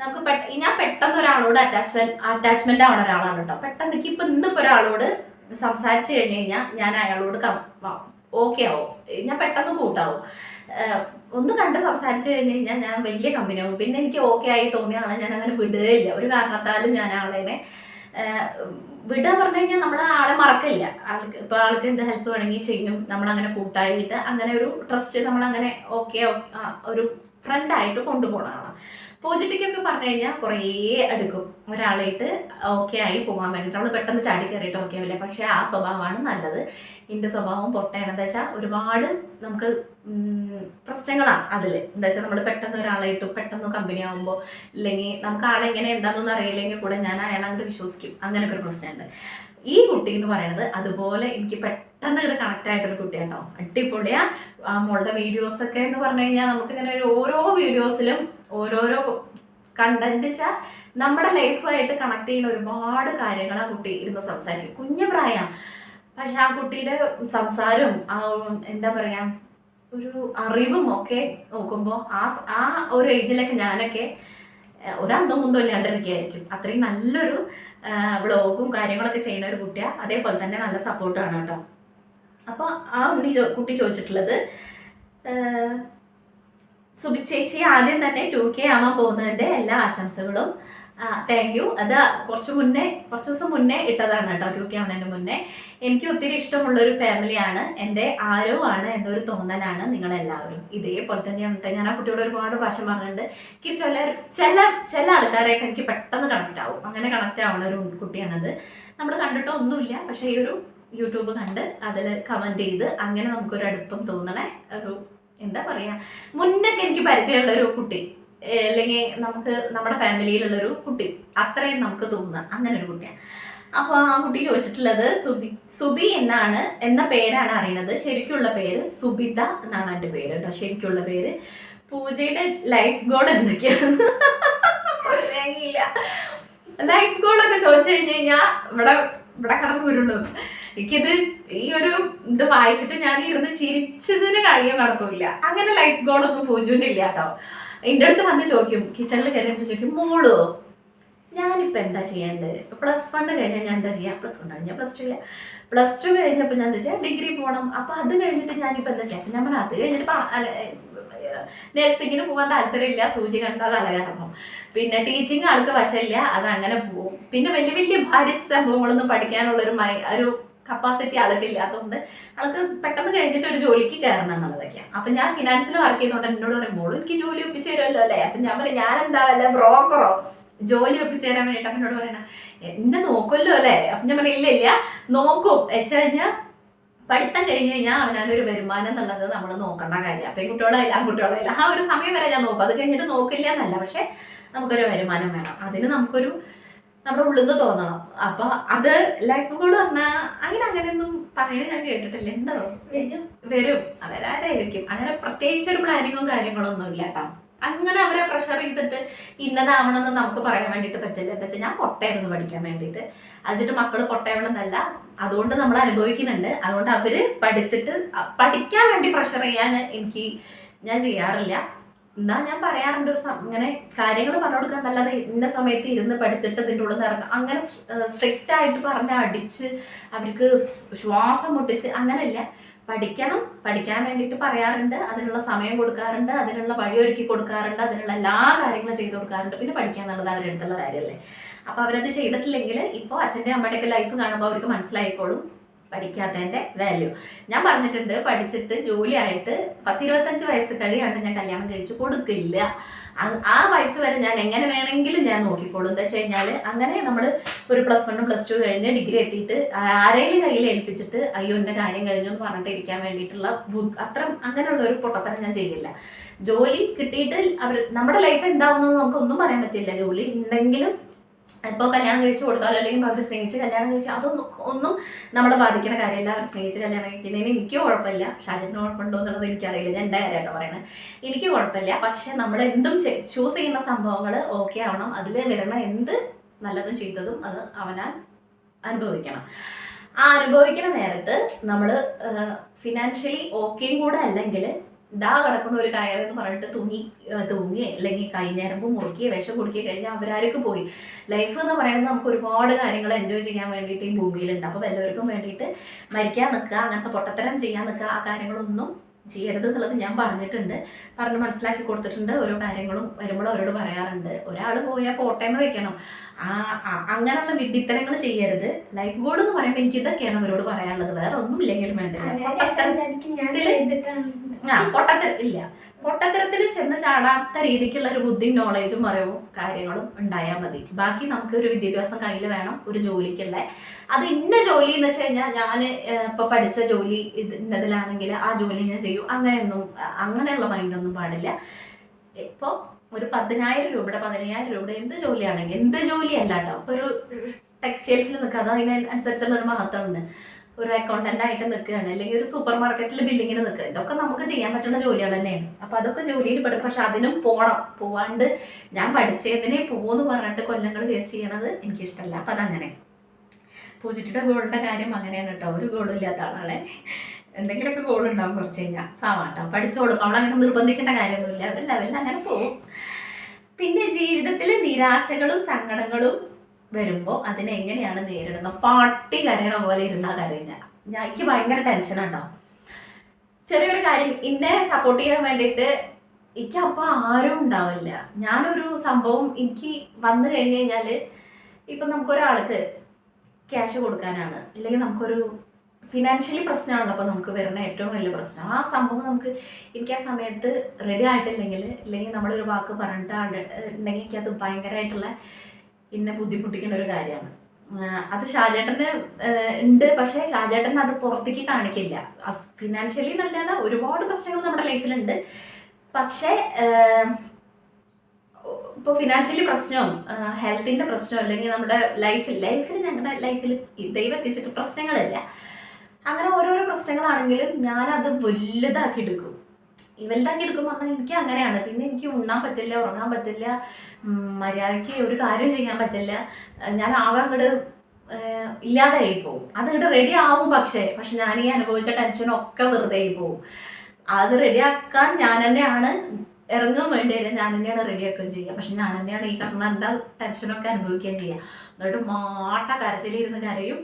S1: നമുക്ക് പെട്ട ഞാൻ പെട്ടെന്ന് ഒരാളോട് അറ്റാച്ച്മെന്റ് അറ്റാച്ച്മെന്റ് ആവുന്ന ഒരാളാണ് കേട്ടോ പെട്ടെന്ന് എനിക്ക് ഇപ്പം ഇന്നിപ്പോൾ ഒരാളോട് സംസാരിച്ചു കഴിഞ്ഞു കഴിഞ്ഞാൽ ഞാൻ അയാളോട് ഓക്കെ ആവും. ഞാൻ പെട്ടെന്ന് കൂട്ടാവും. ഒന്ന് കണ്ട് സംസാരിച്ചു കഴിഞ്ഞു കഴിഞ്ഞാൽ ഞാൻ വലിയ കമ്പനി ആവും. പിന്നെ എനിക്ക് ഓക്കെ ആയി തോന്നിയ ആളെ ഞാൻ അങ്ങനെ വിടുകയില്ല ഒരു കാരണത്താലും ഞാൻ ആളെ വിടുക പറഞ്ഞു കഴിഞ്ഞാൽ നമ്മൾ ആളെ മറക്കില്ല. ആൾക്ക് ഇപ്പൊ ആൾക്ക് എന്ത് ഹെൽപ്പ് വേണമെങ്കിൽ ചെയ്യും. നമ്മൾ അങ്ങനെ കൂട്ടായിട്ട് അങ്ങനെ ഒരു ട്രസ്റ്റ് നമ്മൾ അങ്ങനെ ഓക്കെ ഒരു ഫ്രണ്ട് ആയിട്ട് കൊണ്ടുപോകണ പോസിറ്റീവൊക്കെ പറഞ്ഞു കഴിഞ്ഞാൽ കുറേ എടുക്കും. ഒരാളായിട്ട് ഓക്കെ ആയി പോകാൻ വേണ്ടിയിട്ട് നമ്മൾ പെട്ടെന്ന് ചാടി കയറിയിട്ട് ഓക്കെ ആവില്ല. പക്ഷേ ആ സ്വഭാവമാണ് നല്ലത്. എന്റെ സ്വഭാവം പൊട്ടയാണെന്ന് വെച്ചാൽ ഒരുപാട് നമുക്ക് പ്രശ്നങ്ങളാണ് അതിൽ എന്താ വെച്ചാൽ നമ്മൾ പെട്ടെന്ന് ഒരാളായിട്ട് പെട്ടെന്ന് കമ്പനി ആകുമ്പോൾ ഇല്ലെങ്കിൽ നമുക്ക് ആളെ എങ്ങനെ എന്താണെന്നൊന്നും അറിയില്ലെങ്കിൽ കൂടെ ഞാൻ അയാളെ വിശ്വസിക്കും. അങ്ങനെയൊക്കെ ഒരു പ്രശ്നമുണ്ട്. ഈ കുട്ടി എന്ന് പറയുന്നത് അതുപോലെ എനിക്ക് പെട്ടെന്ന് ഇവിടെ കണക്ട് ആയിട്ടൊരു കുട്ടിയാട്ടോ. അടിപൊളിയാ. ആ മോളുടെ വീഡിയോസ് ഒക്കെ എന്ന് പറഞ്ഞു കഴിഞ്ഞാൽ ഒരു ഓരോ വീഡിയോസിലും ഓരോരോ കണ്ടന്റ് വെച്ചാൽ നമ്മുടെ ലൈഫായിട്ട് കണക്ട് ചെയ്യുന്ന ഒരുപാട് കാര്യങ്ങൾ ആ കുട്ടി ഇരുന്ന് സംസാരിക്കും. കുഞ്ഞു പ്രായം. പക്ഷെ ആ കുട്ടിയുടെ സംസാരവും എന്താ പറയാ ഒരു അറിവും ഒക്കെ നോക്കുമ്പോൾ ആ ആ ഒരു ഏജിലൊക്കെ ഞാനൊക്കെ ഏഹ്, ഒരു അന്തം കുന്തം ഇല്ലാണ്ടിരിക്കുകയായിരിക്കും. അത്രയും നല്ലൊരു വ്ളോഗും കാര്യങ്ങളൊക്കെ ചെയ്യുന്ന ഒരു കുട്ടിയാണ് അതേപോലെ തന്നെ നല്ല സപ്പോർട്ടാണ് കേട്ടോ. അപ്പോൾ ആ ഉണ്ണി കുട്ടി ചോദിച്ചിട്ടുള്ളത് ഏഹ്, സുബി ചേച്ചി ആദ്യം തന്നെ ടു കെ ആവാൻ പോകുന്നതിന്റെ എല്ലാ ആശംസകളും താങ്ക് യു അത് കുറച്ച് മുന്നേ കുറച്ച് ദിവസം മുന്നേ ഇട്ടതാണ് കേട്ടോ ടു കെ ആവുന്നതിന് മുന്നേ. എനിക്ക് ഒത്തിരി ഇഷ്ടമുള്ള ഒരു ഫാമിലിയാണ് എന്റെ ആരോ ആണ് എന്നൊരു തോന്നലാണ് നിങ്ങളെല്ലാവരും. ഇതേപോലെ തന്നെ കേട്ടോ. ഞാൻ ആ കുട്ടിയോട് ഒരുപാട് പ്രാവശ്യം പറഞ്ഞിട്ടുണ്ട് എനിക്ക് ചില ചില ചില ആൾക്കാരായിട്ട് എനിക്ക് പെട്ടെന്ന് കണക്റ്റ് ആവും. അങ്ങനെ കണക്റ്റ് ആവുന്ന ഒരു കുട്ടിയാണത്. നമ്മൾ കണ്ടിട്ടോ ഒന്നുമില്ല പക്ഷേ ഈ ഒരു യൂട്യൂബ് കണ്ട് അതിൽ കമന്റ് ചെയ്ത് അങ്ങനെ നമുക്കൊരു അടുപ്പം തോന്നണേ ഒരു എന്താ പറയാ? മുന്നൊക്കെ എനിക്ക് പരിചയമുള്ള ഒരു കുട്ടി. അല്ലെങ്കിൽ നമുക്ക് നമ്മുടെ ഫാമിലിയിലുള്ള ഒരു കുട്ടി. അത്രയും നമുക്ക് തോന്നുന്ന അങ്ങനെ ഒരു കുട്ടിയാണ്. അപ്പോൾ ആ കുട്ടി ചോദിച്ചിട്ടുള്ളത് സുബി സുബി എന്നാണ്. എന്ന പേരാണ് അറിയണത്. ശരിക്കുള്ള പേര് സുബിത എന്നാണ് എന്റെ പേര് കേട്ടോ. ശരിക്കുള്ള പേര്. പൂജയുടെ ലൈഫ് ഗോൾ എന്തൊക്കെയാണെന്ന്? ലൈഫ് ഗോളൊക്കെ ചോദിച്ചു കഴിഞ്ഞ് കഴിഞ്ഞാൽ ഇവിടെ ഇവിടെ കടന്നു വരുള്ളൂ. എനിക്കിത് ഈ ഒരു ഇത് വായിച്ചിട്ട് ഞാൻ ഇരുന്ന് ചിരിച്ചതിന് കഴിയും കണക്കില്ല അങ്ങനെ ലൈഫ് ഗോളൊന്നും പൂജുവിനില്ല കേട്ടോ. എന്റെ അടുത്ത് വന്ന് ചോദിക്കും കിച്ചണിൽ കയറിയിട്ട് ചോദിക്കും മോളോ ഞാനിപ്പോൾ എന്താ ചെയ്യേണ്ടത്? പ്ലസ് വൺ കഴിഞ്ഞാൽ ഞാൻ എന്താ ചെയ്യുക പ്ലസ് വൺ കഴിഞ്ഞാൽ പ്ലസ് ടു ഇല്ല പ്ലസ് ടു കഴിഞ്ഞപ്പോൾ ഞാൻ എന്താ ചെയ്യുക ഡിഗ്രി പോകണം അപ്പോൾ അത് കഴിഞ്ഞിട്ട് ഞാനിപ്പോൾ എന്താ ചെയ്യുക ഞാൻ പറഞ്ഞു അത് കഴിഞ്ഞിട്ട് നഴ്സിങ്ങിന് പോകാൻ താല്പര്യമില്ല. സൂചി കണ്ട തലകറങ്ങും. പിന്നെ ടീച്ചിങ് ആൾക്ക് വശമില്ല. അത് അങ്ങനെ പോവും. പിന്നെ വലിയ വലിയ ഭാര്യ സംഭവങ്ങളൊന്നും പഠിക്കാനുള്ളൊരു ഒരു കപ്പാസിറ്റി ആൾക്ക് ഇല്ലാത്തതുകൊണ്ട് ആൾക്ക് പെട്ടെന്ന് കഴിഞ്ഞിട്ട് ഒരു ജോലിക്ക് കയറണം എന്നുള്ളതൊക്കെയാണ് അപ്പൊ ഞാൻ ഫിനാൻസിൽ വർക്ക് ചെയ്തുകൊണ്ട് എന്നോട് പറയുമ്പോൾ എനിക്ക് ജോലി ഒപ്പിച്ച് തരുമല്ലോ അല്ലേ? അപ്പൊ ഞാൻ പറയും ഞാൻ എന്താ വല്ല ബ്രോക്കറോ ജോലി ഒപ്പിച്ച് തരാൻ വേണ്ടിയിട്ട് അപ്പം എന്നോട് പറയണ എന്നെ നോക്കുമല്ലോ അല്ലേ? അപ്പൊ ഞാൻ പറയും ഇല്ല ഇല്ല നോക്കും. വെച്ച് കഴിഞ്ഞാൽ പഠിത്തം കഴിഞ്ഞ് കഴിഞ്ഞാൽ അവനൊരു വരുമാനം എന്നുള്ളത് നമ്മൾ നോക്കേണ്ട കാര്യം. അപ്പൊ ഈ കുട്ടികളായില്ല ആൺകുട്ടികളായില്ല ആ ഒരു സമയം വരെ ഞാൻ നോക്കും. അത് കഴിഞ്ഞിട്ട് നോക്കില്ല എന്നല്ല പക്ഷെ നമുക്കൊരു വരുമാനം വേണം. അതിന് നമുക്കൊരു നമ്മുടെ ഉള്ളിൽ നിന്ന് തോന്നണം. അപ്പൊ അത് ലൈഫ് കൂടെ പറഞ്ഞാൽ അങ്ങനെ അങ്ങനെയൊന്നും പറയണേ ഞാൻ കേട്ടിട്ടില്ല. എന്തോ?
S2: വരും.
S1: വരും. അവരാരായിരിക്കും. അങ്ങനെ പ്രത്യേകിച്ച് ഒരു പ്ലാനിങ്ങും കാര്യങ്ങളൊന്നും ഇല്ല കേട്ടോ അങ്ങനെ അവരെ പ്രഷർ ചെയ്തിട്ട് ഇന്നതാവണമെന്ന് നമുക്ക് പറയാൻ വേണ്ടിയിട്ട് പറ്റില്ല. എന്താ വെച്ചാൽ ഞാൻ പൊട്ടയായിരുന്നു പഠിക്കാൻ വേണ്ടിയിട്ട്. അതിട്ട് മക്കൾ പൊട്ടയണമെന്നല്ല അതുകൊണ്ട് നമ്മൾ അനുഭവിക്കുന്നുണ്ട്. അതുകൊണ്ട് അവർ പഠിച്ചിട്ട് പഠിക്കാൻ വേണ്ടി പ്രഷർ ചെയ്യാൻ എനിക്ക് ഞാൻ ചെയ്യാറില്ല. എന്നാ ഞാൻ പറയാറുണ്ട് ഒരു ഇങ്ങനെ കാര്യങ്ങൾ പറഞ്ഞു കൊടുക്കാൻ നല്ലത് ഇന്ന സമയത്ത് ഇരുന്ന് പഠിച്ചിട്ട് ഇതിന്റെ ഉള്ളിൽ നിന്ന് അങ്ങനെ സ്ട്രിക്റ്റ് ആയിട്ട് പറഞ്ഞ് അടിച്ച് അവർക്ക് ശ്വാസം മുട്ടിച്ച് അങ്ങനെയല്ല. പഠിക്കണം പഠിക്കാൻ വേണ്ടിയിട്ട് പറയാറുണ്ട് അതിനുള്ള സമയം കൊടുക്കാറുണ്ട് അതിനുള്ള വഴിയൊരുക്കി കൊടുക്കാറുണ്ട് അതിനുള്ള എല്ലാ കാര്യങ്ങളും ചെയ്തു കൊടുക്കാറുണ്ട്. പിന്നെ പഠിക്കാൻ എന്നുള്ളത് അവരുടെ അടുത്തുള്ള കാര്യമല്ലേ. അപ്പോൾ അവരത് ചെയ്തിട്ടില്ലെങ്കിൽ ഇപ്പോൾ അച്ഛന്റെ അമ്മയുടെയൊക്കെ ലൈഫ് കാണുമ്പോൾ അവർക്ക് മനസ്സിലായിക്കോളും. പഠിക്കാത്തതിന്റെ വാല്യൂ ഞാൻ പറഞ്ഞിട്ടുണ്ട് പഠിച്ചിട്ട് ജോലിയായിട്ട് പത്തിരുപത്തഞ്ച് വയസ്സ് കഴിയാണ്ട് ഞാൻ കല്യാണം കഴിച്ച് കൊടുക്കില്ല. ആ വയസ്സ് വരെ ഞാൻ എങ്ങനെ വേണമെങ്കിലും ഞാൻ നോക്കിക്കോളും. എന്താ വെച്ച് കഴിഞ്ഞാൽ അങ്ങനെ നമ്മൾ ഒരു പ്ലസ് വണ്ണും പ്ലസ് ടു കഴിഞ്ഞ് ഡിഗ്രി എത്തിയിട്ട് ആരെങ്കിലും കയ്യിൽ ഏൽപ്പിച്ചിട്ട് അയ്യോ എന്റെ കാര്യം കഴിഞ്ഞു എന്ന് പറഞ്ഞിട്ട് ഇരിക്കാൻ വേണ്ടിയിട്ടുള്ള അത്ര അങ്ങനെയുള്ള ഒരു പൊട്ടത്തരം ഞാൻ ചെയ്യില്ല. ജോലി കിട്ടിയിട്ട് അവർ നമ്മുടെ ലൈഫ് എന്താവുമെന്ന് നമുക്കൊന്നും പറയാൻ പറ്റില്ല. ജോലി ഉണ്ടെങ്കിലും ഇപ്പോൾ കല്യാണം കഴിച്ച് കൊടുത്താലോ അല്ലെങ്കിൽ അവർ സ്നേഹിച്ച് കല്യാണം കഴിച്ച് അതൊന്നും ഒന്നും നമ്മളെ ബാധിക്കുന്ന കാര്യമല്ല. അവർ സ്നേഹിച്ച് കല്യാണം കഴിക്കുന്നതിന് എനിക്ക് കുഴപ്പമില്ല. ഷാജിന് കുഴപ്പമുണ്ടോ എന്നുള്ളത് എനിക്കറിയില്ല. ഞാൻ എന്റെ കാര്യമാണ് പറയുന്നത് എനിക്ക് കുഴപ്പമില്ല. പക്ഷേ നമ്മൾ എന്തും ചൂസ് ചെയ്യുന്ന സംഭവങ്ങൾ ഓക്കെ ആവണം. അതിൽ വരുന്ന എന്ത് നല്ലതും ചെയ്തതും അത് അവനാൽ അനുഭവിക്കണം. ആ അനുഭവിക്കുന്ന നേരത്ത് നമ്മൾ ഫിനാൻഷ്യലി ഓക്കെയും കൂടെ അല്ലെങ്കിൽ ഇതാ കിടക്കുന്ന ഒരു കയറെന്ന് പറഞ്ഞിട്ട് തൂങ്ങി തൂങ്ങി അല്ലെങ്കിൽ കൈഞ്ഞരമ്പ് മുറുക്കി വിഷം കുടുക്കി കഴിഞ്ഞാൽ അവരാർക്ക് പോയി. ലൈഫ് എന്ന് പറയുന്നത് നമുക്ക് ഒരുപാട് കാര്യങ്ങൾ എൻജോയ് ചെയ്യാൻ വേണ്ടിയിട്ട് ഈ ഭൂമിയിലുണ്ട്. അപ്പോൾ എല്ലാവർക്കും വേണ്ടിയിട്ട് മരിക്കാൻ നിൽക്കുക അങ്ങനത്തെ പൊട്ടത്തരം ചെയ്യാൻ നിൽക്കുക ആ കാര്യങ്ങളൊന്നും ചെയ്യരുത് എന്നുള്ളത് ഞാൻ പറഞ്ഞിട്ടുണ്ട്. പറഞ്ഞ് മനസ്സിലാക്കി കൊടുത്തിട്ടുണ്ട്. ഓരോ കാര്യങ്ങളും വരുമ്പോൾ അവരോട് പറയാറുണ്ട്. ഒരാൾ പോയാൽ പോട്ടെ എന്ന് വെക്കണം അങ്ങനെയുള്ള വിഡിത്തരങ്ങൾ ചെയ്യരുത്. ലൈഫ് ഗോഡ് എന്ന് പറയുമ്പോൾ എനിക്ക് ഇതൊക്കെയാണ് അവരോട് പറയാനുള്ളത്. വേറെ ഒന്നും ഇല്ലെങ്കിലും വേണ്ട.
S2: അങ്ങനെ ഞാൻ ചെയ്തിട്ടാണ്.
S1: ആ പൊട്ടത്തരം ഇല്ല. പൊട്ടത്തരത്തിൽ ചെന്ന് ചാടാത്ത രീതിക്കുള്ള ഒരു ബുദ്ധി നോളേജും അറിവും കാര്യങ്ങളും ഉണ്ടായാൽ മതി. ബാക്കി നമുക്ക് ഒരു വിദ്യാഭ്യാസം കയ്യിൽ വേണം ഒരു ജോലിക്കുള്ള. അത് ഇന്ന ജോലി എന്ന് വെച്ച് കഴിഞ്ഞാൽ ഞാൻ ഇപ്പോൾ പഠിച്ച ജോലി ഇന്നതിലാണെങ്കിൽ ആ ജോലി ഞാൻ ചെയ്യും. അങ്ങനെയൊന്നും അങ്ങനെയുള്ള മൈൻഡൊന്നും പാടില്ല. ഇപ്പോൾ ഒരു പതിനായിരം രൂപയുടെ പതിനയ്യായിരം രൂപയുടെ എന്ത് ജോലിയാണെങ്കിൽ എന്ത് ജോലിയല്ല കേട്ടോ ഒരു ടെക്സ്റ്റൈൽസിൽ നിൽക്കുക അത് അതിനനുസരിച്ചുള്ള ഒരു മഹത്വമുണ്ട്. ഒരു അക്കൗണ്ടന്റ് ആയിട്ട് നിൽക്കുകയാണ്. അല്ലെങ്കിൽ ഒരു സൂപ്പർ മാർക്കറ്റിൽ ബില്ലിങ്ങിന് നിൽക്കുക. ഇതൊക്കെ നമുക്ക് ചെയ്യാൻ പറ്റുന്ന ജോലികൾ തന്നെയാണ്. അപ്പൊ അതൊക്കെ ജോലിയിൽ പെടും. പക്ഷെ അതിനും പോണം. പോവാണ്ട് ഞാൻ പഠിച്ചതിനെ പോകുമെന്ന് പറഞ്ഞിട്ട് കൊല്ലങ്ങൾ വേസ്റ്റ് ചെയ്യണത് എനിക്കിഷ്ടമല്ല അപ്പൊ അതങ്ങനെ. പൂജിറ്റിയുടെ ഗോളിന്റെ കാര്യം അങ്ങനെയാണ് കേട്ടോ. ഒരു ഗോളും ഇല്ലാത്ത ആളാണ്. എന്തെങ്കിലുമൊക്കെ ഗോൾ ഉണ്ടാവും കുറച്ച് കഴിഞ്ഞാൽ പാവാട്ടോ പഠിച്ചോളും. അവളങ്ങനെ നിർബന്ധിക്കേണ്ട കാര്യമൊന്നുമില്ല. ഒരു ലെവലിൽ അങ്ങനെ പോവും. പിന്നെ ജീവിതത്തിലെ നിരാശകളും സങ്കടങ്ങളും വരുമ്പോൾ അതിനെ എങ്ങനെയാണ് നേരിടുന്നത് പാട്ടി കരയണ പോലെ ഇരുന്നാൽ കരയുന്ന. ഞാൻ എനിക്ക് ഭയങ്കര ടെൻഷനാട്ടോ ചെറിയൊരു കാര്യം ഇന്നെ സപ്പോർട്ട് ചെയ്യാൻ വേണ്ടിയിട്ട് എനിക്ക് അപ്പം ആരും ഉണ്ടാവില്ല. ഞാനൊരു സംഭവം എനിക്ക് വന്നു കഴിഞ്ഞ് കഴിഞ്ഞാൽ ഇപ്പം നമുക്കൊരാൾക്ക് ക്യാഷ് കൊടുക്കാനാണ്. അല്ലെങ്കിൽ നമുക്കൊരു ഫിനാൻഷ്യലി പ്രശ്നമാണല്ലോ അപ്പോൾ നമുക്ക് വരുന്ന ഏറ്റവും വലിയ പ്രശ്നം. ആ സംഭവം നമുക്ക് എനിക്ക് ആ സമയത്ത് റെഡി ആയിട്ടില്ലെങ്കിൽ അല്ലെങ്കിൽ നമ്മളൊരു വാക്ക് പറഞ്ഞിട്ടാണ് ഉണ്ടെങ്കിൽ എനിക്കത് ഭയങ്കരമായിട്ടുള്ള എന്നെ ബുദ്ധിമുട്ടിക്കുന്ന ഒരു കാര്യമാണ്. അത് ഷാജേട്ടന് ഉണ്ട്. പക്ഷേ ഷാജേട്ടൻ അത് പുറത്തേക്ക് കാണിക്കില്ല. ഫിനാൻഷ്യലി നല്ലതാണ് ഒരുപാട് പ്രശ്നങ്ങൾ നമ്മുടെ ലൈഫിലുണ്ട്. പക്ഷേ ഇപ്പോൾ ഫിനാൻഷ്യലി പ്രശ്നവും ഹെൽത്തിന്റെ പ്രശ്നവും അല്ലെങ്കിൽ നമ്മുടെ ലൈഫിൽ ലൈഫിൽ ഞങ്ങളുടെ ലൈഫിൽ ദൈവം എത്തിച്ചിട്ട് പ്രശ്നങ്ങളില്ല. അങ്ങനെ ഓരോരോ പ്രശ്നങ്ങളാണെങ്കിലും ഞാനത് വലുതാക്കി എടുക്കും ഈ എടുക്കുമ്പോൾ എടുക്കും പറഞ്ഞാൽ എനിക്ക് അങ്ങനെയാണ്. പിന്നെ എനിക്ക് ഉണ്ണാൻ പറ്റില്ല ഉറങ്ങാൻ പറ്റില്ല മര്യാദയ്ക്ക് ഒരു കാര്യം ചെയ്യാൻ പറ്റില്ല. ഞാൻ ആകെ അങ്ങോട്ട് ഇല്ലാതായി പോവും. അത് ഇങ്ങോട്ട് റെഡി ആവും പക്ഷേ. പക്ഷെ ഞാൻ ഈ അനുഭവിച്ച ടെൻഷനൊക്കെ വെറുതെ ആയി പോകും അത് റെഡിയാക്കാൻ ഞാൻ തന്നെയാണ് ഇറങ്ങാൻ വേണ്ടി ഞാൻ തന്നെയാണ് റെഡിയാക്കുകയും ചെയ്യുക. പക്ഷെ ഞാൻ തന്നെയാണ് ഈ എന്റെ ടെൻഷനൊക്കെ അനുഭവിക്കുകയും ചെയ്യുക. എന്നിട്ട് മാട്ട കരച്ചിലിരുന്ന് കരയും.